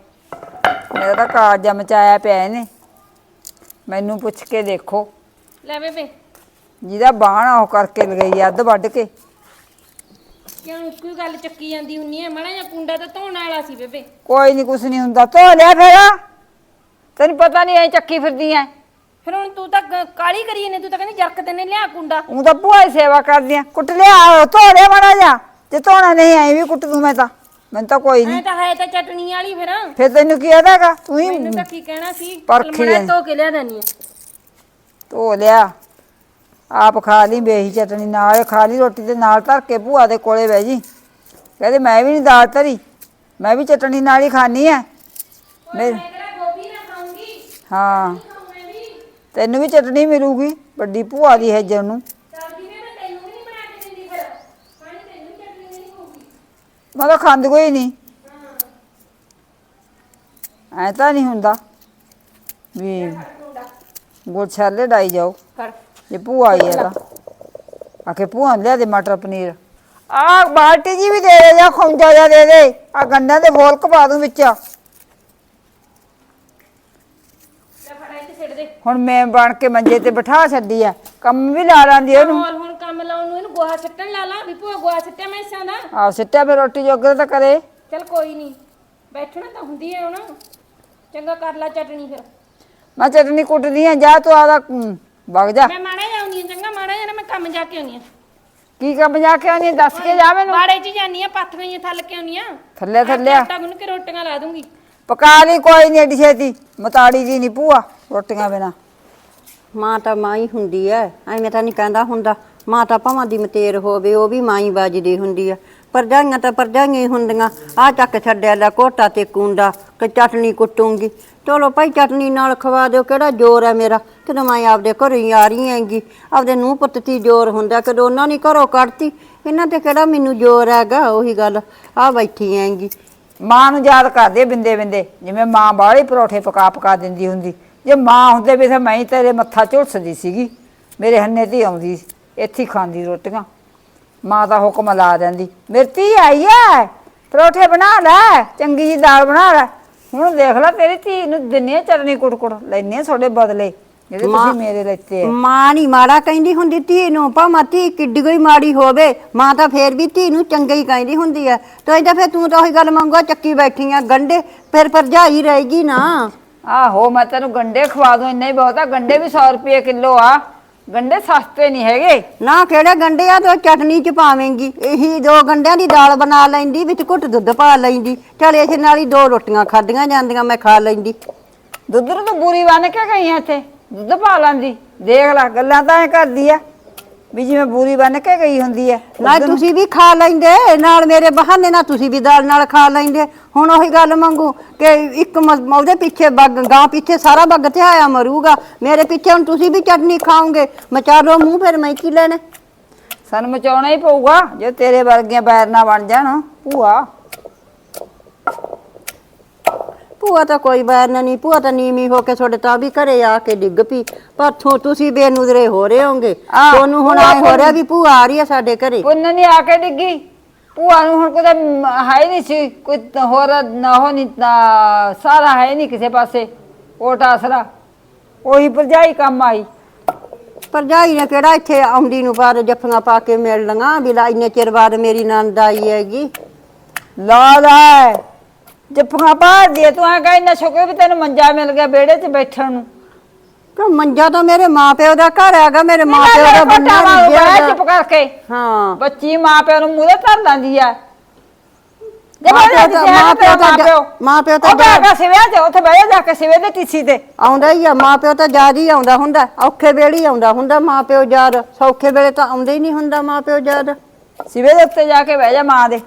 ਮੇਰਾ ਤਾਂ ਕਾਜਾ ਮਚਾਇਆ ਪਿਆ ਇਹਨੇ। ਮੈਨੂੰ ਪੁੱਛ ਕੇ ਦੇਖੋ। ਲੈ ਬੇਬੇ। ਜਿਹਦਾ ਬਾਣ ਉਹ ਕਰਕੇ ਲਗਈ ਅੱਧ ਵੱਢ ਕੇ। ਕਿਉਂ ਇੱਕੋ ਹੀ ਗੱਲ ਚੱਕੀ ਜਾਂਦੀ ਹੁੰਨੀ ਐ ਮਾੜਾ ਜਿਹਾ ਕੁੰਡਾ ਤਾਂ ਧੋਣ ਵਾਲਾ ਸੀ ਬੇਬੇ। ਕੋਈ ਨਹੀਂ ਕੁਛ ਨਹੀਂ ਹੁੰਦਾ। ਧੋ ਲਿਆ ਫੇਰ। ਤੈਨੂੰ ਪਤਾ ਨਹੀਂ ਐ ਚੱਕੀ ਫਿਰਦੀ ਐ। ਫਿਰ ਹੁਣ ਤੂੰ ਤਾਂ ਗ- ਕਾਲੀ ਕਰੀ ਨੇ ਤੂੰ ਤਾਂ ਕਹਿੰਦੀ ਜਰਕ ਤੇ ਨੇ ਲਿਆ ਕੁੰਡਾ। ਉਹ ਤਾਂ ਭੂਆ ਦੀ ਸੇਵਾ ਕਰਦੀ ਆ। ਕੁੱਟ ਲਿਆ ਧੋ ਲਿਆ ਮਾੜਾ ਜਾ ਤੇ ਧੋਣਾ ਨਹੀਂ ਐ ਵੀ ਕੁੱਟ ਦੂੰ ਮੈਂ ਤਾਂ। ਮੈਨੂੰ ਤਾਂ ਕੋਈ ਐ ਨਹੀਂ ਤਾਂ ਹੈ ਤਾਂ ਚਟਣੀ ਵਾਲੀ ਫਿਰ। ਫਿਰ ਤੈਨੂੰ ਕੀ adaਗਾ ਤੂੰ ਹੀ ਮੈਨੂੰ ਤਾਂ ਕੀ ਕਹਿਣਾ ਸੀ? ਪਰਖੀ ਮੜਾ ਐ। ਧੋ ਕੇ ਲਿਆ ਦਨੀ ਧੋ ਲਿਆ। ਆਪ ਖਾ ਲਈ ਬੇਹੀ ਚਟਣੀ ਨਾਲ ਖਾ ਲਈ ਰੋਟੀ ਤੇ ਨਾਲ ਧਰ ਕੇ ਭੂਆ ਦੇ ਕੋਲੇ ਬਹਿ ਜੀ। ਕਹਿੰਦੇ ਮੈਂ ਵੀ ਨਹੀਂ ਦਾਲ ਧਰੀ ਮੈਂ ਵੀ ਚਟਣੀ ਨਾਲ ਹੀ ਖਾਣੀ ਐ ਮੈਂ ਤੇਰਾ ਗੋਭੀ ਨਾ ਖਾਉਂਗੀ ਹਾਂ। ਤੈਨੂੰ ਵੀ ਚਟਣੀ ਮਿਲੂਗੀ ਵੱਡੀ ਭੂਆ ਦੀ ਹੈਜਰ ਨੂੰ। ਸਬਜ਼ੀ ਨੇ ਮੈਂ ਤੈਨੂੰ ਵੀ ਨਹੀਂ ਬਣਾ ਕੇ ਦਿੰਦੀ ਫਿਰ ਪਾਣੀ ਤੈਨੂੰ ਚਟਣੀ ਨਹੀਂ ਹੋਊਗੀ ਮੈਂ ਤਾਂ ਖਾਂਦ ਕੋਈ ਨਹੀਂ ਐ ਤਾਂ ਨਹੀਂ ਹੁੰਦਾ। ਵੀ ਗੁੜ ਛਾਲੇ ਡਾਈ ਜਾਓ। ਕਰ ਇਹ ਭੂਆ ਆਈ ਹੈ ਤਾਂ। ਆਖੇ ਭੂਆ ਨੂੰ ਲਿਆ ਦੇ ਮਟਰ ਪਨੀਰ। ਆ ਬਾਲਟੀ ਜੀ ਵੀ ਦੇ ਦੇ ਜਾਂ ਖੁੰਜਾ ਜਾ ਦੇ ਦੇ। ਆ ਗੰਡਾਂ ਦੇ ਫੋਲਕ ਪਾ ਦੂੰ ਵਿੱਚ। ਲੈ ਫੜਾ ਇੱਥੇ ਛੱਡ ਦੇ। ਹੁਣ ਮੈਂ ਬਣ ਕੇ ਮੰਜੇ ਤੇ ਬਿਠਾ ਛੱਡੀ ਆ। ਕੰਮ ਵੀ ਲਾ ਲਾਂਦੀ ਉਹਨੂੰ ਹੋਰ ਹੁਣ ਕੰਮ ਲਾਉਣ ਨੂੰ ਇਹਨੂੰ ਗੋਹਾ ਸੱਟਣ ਲਾ ਲਾ। ਵੀ ਭੂਆ ਗੋਹਾ ਸੱਟਿਆ ਮੈਂ ਇਸਾਂ ਦਾ। ਆ ਸਿੱਟਿਆ ਫਿਰ ਰੋਟੀ ਜੋਗਰ ਤਾਂ ਕਰੇ। ਚਲ ਕੋਈ ਨਹੀਂ ਬੈਠਣਾ ਤਾਂ ਹੁੰਦੀ ਹੈ ਹੁਣ। ਚੰਗਾ ਕਰ ਲਾ ਚਟਣੀ ਫਿਰ। ਮੈਂ ਚਟਨੀ ਕੁੱਟਦੀ ਆ ਜਾ ਤੂੰ ਆਦਾ ਵਗ ਜਾ। ਮੈਂ ਮਾੜਾ ਜਾਉਣੀ ਆ ਚੰਗਾ ਮਾੜਾ ਜਾਣਾ ਮੈਂ ਕੰਮ ਜਾ ਕੇ ਆਉਣੀ ਆ ਕੀ ਕੰਮ ਜਾ ਕੇ ਆਉਣੀ ਆ? ਦੱਸ ਕੇ ਜਾ ਮੈਨੂੰ। ਬਾੜੇ 'ਚ ਜਾਨੀ ਆ ਪੱਥ ਗਈਆਂ ਥੱਲ ਕੇ ਆਉਣੀ ਆ ਥੱਲੇ ਥੱਲੇ। ਆਟਾ ਗੁੰਨ ਕੇ ਰੋਟੀਆਂ ਲਾ ਦੂੰਗੀ। ਪਕਾ ਲਈ ਕੋਈ ਨਹੀਂ ਏਡੀ ਛੇਤੀ। ਮਤਾੜੀ ਦੀ ਨਹੀਂ ਭੂਆ ਰੋਟੀਆਂ ਬਿਨਾ। ਮਾਂ ਤਾਂ ਮਾਂ ਹੀ ਹੁੰਦੀ ਐ। ਐਵੇਂ ਤਾਂ ਨਹੀਂ ਕਹਿੰਦਾ ਹੁੰਦਾ। ਮਾਂ ਤਾਂ ਭਾਵਾਂ ਦੀ ਮਤੇਰ ਹੋਵੇ ਉਹ ਵੀ ਮਾਂ ਹੀ ਵੱਜਦੀ ਹੁੰਦੀ ਆ ਪਰਜਾਈਆਂ ਤਾਂ ਪਰਜਾਈਆਂ ਹੀ ਹੁੰਦੀਆਂ। ਆ ਚੱਕ ਛੱਡਿਆ ਲੈ ਕੋਟਾ ਤੇ ਕੁੰਡਾ। ਕਿ ਚਟਨੀ ਕੁੱਟੂੰਗੀ। ਚਲੋ ਭਾਈ ਚਟਨੀ ਨਾਲ ਖਵਾ ਦਿਓ ਕਿਹੜਾ ਜ਼ੋਰ ਹੈ ਮੇਰਾ? ਕਦੋਂ ਮੈਂ ਆਪਦੇ ਘਰੋਂ ਹੀ ਆ ਰਹੀ ਹੈਗੀ। ਆਪਦੇ ਨੂੰ ਪੁੱਤ ਤੀ ਜ਼ੋਰ ਹੁੰਦਾ ਕਦੋਂ ਉਹਨਾਂ ਨੇ ਘਰੋਂ ਕੱਢਤੀ। ਇਹਨਾਂ ਤੇ ਕਿਹੜਾ ਮੈਨੂੰ ਜ਼ੋਰ ਹੈਗਾ ਉਹੀ ਗੱਲ। ਆ ਬੈਠੀ ਹੈਗੀ। ਮਾਂ ਨੂੰ ਯਾਦ ਕਰਦੇ ਬਿੰਦੇ ਬਿੰਦੇ ਜਿਵੇਂ ਮਾਂ ਬਾਹਲੇ ਪਰੌਠੇ ਪਕਾ ਪਕਾ ਦਿੰਦੀ ਹੁੰਦੀ। ਜੇ ਮਾਂ ਹੁੰਦੇ ਵੀ ਤਾਂ ਮੈਂ ਹੀ ਤੇਰੇ ਮੱਥਾ ਝੁਲਸਦੀ ਸੀਗੀ। ਮੇਰੇ ਹੰਨੇ ਤੇ ਆਉਂਦੀ ਸੀ, ਇੱਥੇ ਹੀ ਖਾਂਦੀ ਰੋਟੀਆਂ। ਮਾਂ ਦਾ ਹੁਕਮ ਲਾ ਦਿੰਦੀ ਮੇਰੀ ਧੀ ਆਈ ਐ ਪਰੌਠੇ ਬਣਾ ਲੈ ਚੰਗੀ ਜੀ ਦਾਲ ਬਣਾ ਲੈ। ਹੁਣ ਦੇਖ ਲੈ ਤੇਰੀ ਧੀ ਨੂੰ ਦਿੰਨੇ ਚਟਨੀ ਕੁੜਕੁੜ ਲੈਨੇ ਤੁਹਾਡੇ ਬਦਲੇ ਜਿਹੜੇ ਤੁਸੀਂ ਮੇਰੇ ਲੈਤੇ ਆ। ਮਾਂ ਨਹੀਂ ਮਾੜਾ ਕਹਿੰਦੀ ਹੁੰਦੀ ਧੀ ਨੂੰ ਭਾਵੇਂ ਧੀ ਕਿੱਡੀ ਕੋਈ ਮਾੜੀ ਹੋਵੇ ਮਾਂ ਤਾਂ ਫੇਰ ਵੀ ਧੀ ਨੂੰ ਚੰਗਾ ਹੀ ਕਹਿੰਦੀ ਹੁੰਦੀ ਹੈ ਤੇ ਇਹਦਾ ਫੇਰ ਤੂੰ ਤਾਂ ਉਹੀ ਗੱਲ ਮੰਗਵਾ ਚੱਕੀ ਬੈਠੀ ਆ ਗੰਡੇ ਫਿਰ ਭਰਜਾਈ ਰਹੇਗੀ ਨਾ। ਆਹੋ ਮੈਂ ਤੈਨੂੰ ਗੰਡੇ ਖਵਾ ਦੂੰ ਇੰਨਾ ਹੀ ਬਹੁਤ ਆ ਗੰਡੇ ਵੀ 100 ਰੁਪਏ ਕਿਲੋ ਆ। ਗੰਡੇ ਸਸਤੇ ਨਹੀਂ ਹੈਗੇ। ਨਾ ਕਿਹੜੇ ਗੰਡੇ ਆ ਤੋ ਚਟਨੀ ਚ ਪਾਵੇਂਗੀ। ਇਹੀ ਦੋ ਗੰਡਿਆਂ ਦੀ ਦਾਲ ਬਣਾ ਲੈਂਦੀ ਵਿੱਚ ਘੁੱਟ ਦੁੱਧ ਪਾ ਲੈਂਦੀ। ਚਲ ਇਸ ਨਾਲ ਹੀ ਦੋ ਰੋਟੀਆਂ ਖਾਧੀਆਂ ਜਾਂਦੀਆਂ ਮੈਂ ਖਾ ਲੈਂਦੀ। ਦੁੱਧ ਨੂੰ ਤਾਂ ਬੁਰੀ ਬਣ ਕੇ ਗਈ ਇੱਥੇ। ਦੁੱਧ ਪਾ ਲੈਂਦੀ। ਦੇਖ ਲੈ ਗੱਲਾਂ ਤਾਂ ਐ ਕਰਦੀ ਆ। ਵੀ ਜਿਵੇਂ ਬੁਰੀ ਬਣ ਕੇ ਗਈ ਹੁੰਦੀ ਐ ਨਾ ਤੁਸੀਂ ਵੀ ਖਾ ਲੈਂਦੇ ਨਾਲ ਮੇਰੇ ਬਹਾਨੇ ਨਾਲ ਤੁਸੀਂ ਵੀ ਦਾਲ ਨਾਲ ਖਾ ਲੈਂਦੇ। ਹੁਣ ਉਹੀ ਗੱਲ ਮੰਗੂ ਕਿ ਇੱਕ ਮ- ਉਹਦੇ ਪਿੱਛੇ ਬੱਗ ਗਾਂ ਪਿੱਛੇ ਸਾਰਾ ਬੱਗ ਤੇ ਆਇਆ ਮਰੂਗਾ। ਮੇਰੇ ਪਿੱਛੇ ਹੁਣ ਤੁਸੀਂ ਵੀ ਚਟਨੀ ਖਾਓਗੇ ਮਚਾਰੋ ਮੂੰਹ ਫਿਰ ਮੈਂ ਕੀ ਲੈਣਾ? ਸਾਨੂੰ ਮਚਾਉਣਾ ਹੀ ਪਊਗਾ ਜੇ ਤੇਰੇ ਵਰਗੀਆਂ ਬੈਰ ਨਾ ਬਣ ਜਾਣ ਭੂਆ। ਭੂਆ ਤਾਂ ਕੋਈ ਬੈਰ ਨਹੀਂ ਭੂਆ ਤਾਂ ਨੀਵੀਂ ਹੋ ਕੇ ਤੁਹਾਡੇ ਤਾਂ ਵੀ ਘਰੇ ਆ ਕੇ ਡਿੱਗ ਪਈ। ਪਰ ਥੋ- ਤੁਸੀਂ ਬੇਨੁਦਰੇ ਹੋ ਰਹੇ ਹੋਗੇ ਆਹ, ਤੁਹਾਨੂੰ ਹੁਣ ਭੂਆ ਹੋ ਰਿਹਾ ਵੀ ਭੂਆ ਆ ਰਹੀ ਹੈ ਸਾਡੇ ਘਰੇ। ਪੁੰਨ ਨਹੀਂ ਆ ਕੇ ਡਿੱਗੀ। ਭੂਆ ਨੂੰ ਹੁਣ ਕੋਈ ਹੈ ਨਹੀਂ ਸੀ ਕੋਈ ਤਾਂ ਹੋਰ ਨਾ ਹੋ ਨਹੀਂ ਤਾਂ ਸਾਰਾ ਹੈ ਨਹੀਂ ਕਿਸੇ ਪਾਸੇ ਓਟ ਆਸਰਾ। ਉਹੀ ਭਰਜਾਈ ਕੰਮ ਆਈ। ਭਰਜਾਈ ਨੇ ਕਿਹੜਾ ਇੱਥੇ ਆਉਂਦੀ ਨੂੰ ਬਾਅਦ ਜੱਫੀਆਂ ਪਾ ਕੇ ਮਿਲ ਲੰਗਾ ਵੀ ਲਾ ਇੰਨੇ ਚਿਰ ਬਾਅਦ ਮੇਰੀ ਨੰਦ ਆਈ ਹੈਗੀ। ਲਾ ਲੈ। ਜੱਫੀਆਂ ਪਾ ਦੇ ਤੂੰ ਆ ਕਹੇ ਨਾ ਸ਼ੁਕਰ ਵੀ ਤੈਨੂੰ ਮੰਜਾ ਮਿਲ ਗਿਆ ਵਿਹੜੇ 'ਚ ਬੈਠਣ ਨੂੰ। ਕਿ ਮੰਜਾ ਤਾਂ ਮੇਰੇ ਮਾਪਿਓ ਦਾ ਘਰ ਹੈਗਾ ਮੇਰੇ ਮਾਪਿਓ ਦਾ ਬੰਨਾ ਬੰਦਾ ਨਹੀਂ ਗਿਆ ਚੁੱਪ ਕਰਕੇ। ਹਾਂ। ਬੱਚੀ ਮਾਪਿਆਂ ਨੂੰ ਮੂਹਰੇ ਧਰ ਲੈਂਦੀ ਆ। ਮਾਂ-ਪਿਓ ਤਾਂ- ਮਾਂ-ਪਿਓ ਤਾਂ ਜਾ- ਮਾਂ-ਪਿਓ। ਤਾਂ ਜਾ- ਉੱਥੇ ਬਹਿ ਜਾ ਕੇ ਸਿਵੇ ਦੇ ਟੀਸੀ ਤੇ। ਆਉਂਦਾ ਹੀ ਆ ਮਾਪਿਓ ਤਾਂ ਜ਼ਿਆਦਾ ਹੀ ਆਉਂਦਾ ਹੁੰਦਾ ਔਖੇ ਵੇਲੇ ਹੀ ਆਉਂਦਾ ਹੁੰਦਾ ਮਾਪਿਓ ਯਾਦ। ਸੌਖੇ ਵੇਲੇ ਤਾਂ ਆਉਂਦਾ ਹੀ ਨਹੀਂ ਹੁੰਦਾ ਮਾਪਿਓ ਯਾਦ। ਸਿਵੇ ਦੇ ਉੱਤੇ ਜਾ ਕੇ ਬਹਿ ਜਾ ਮਾਂ ਦੇ।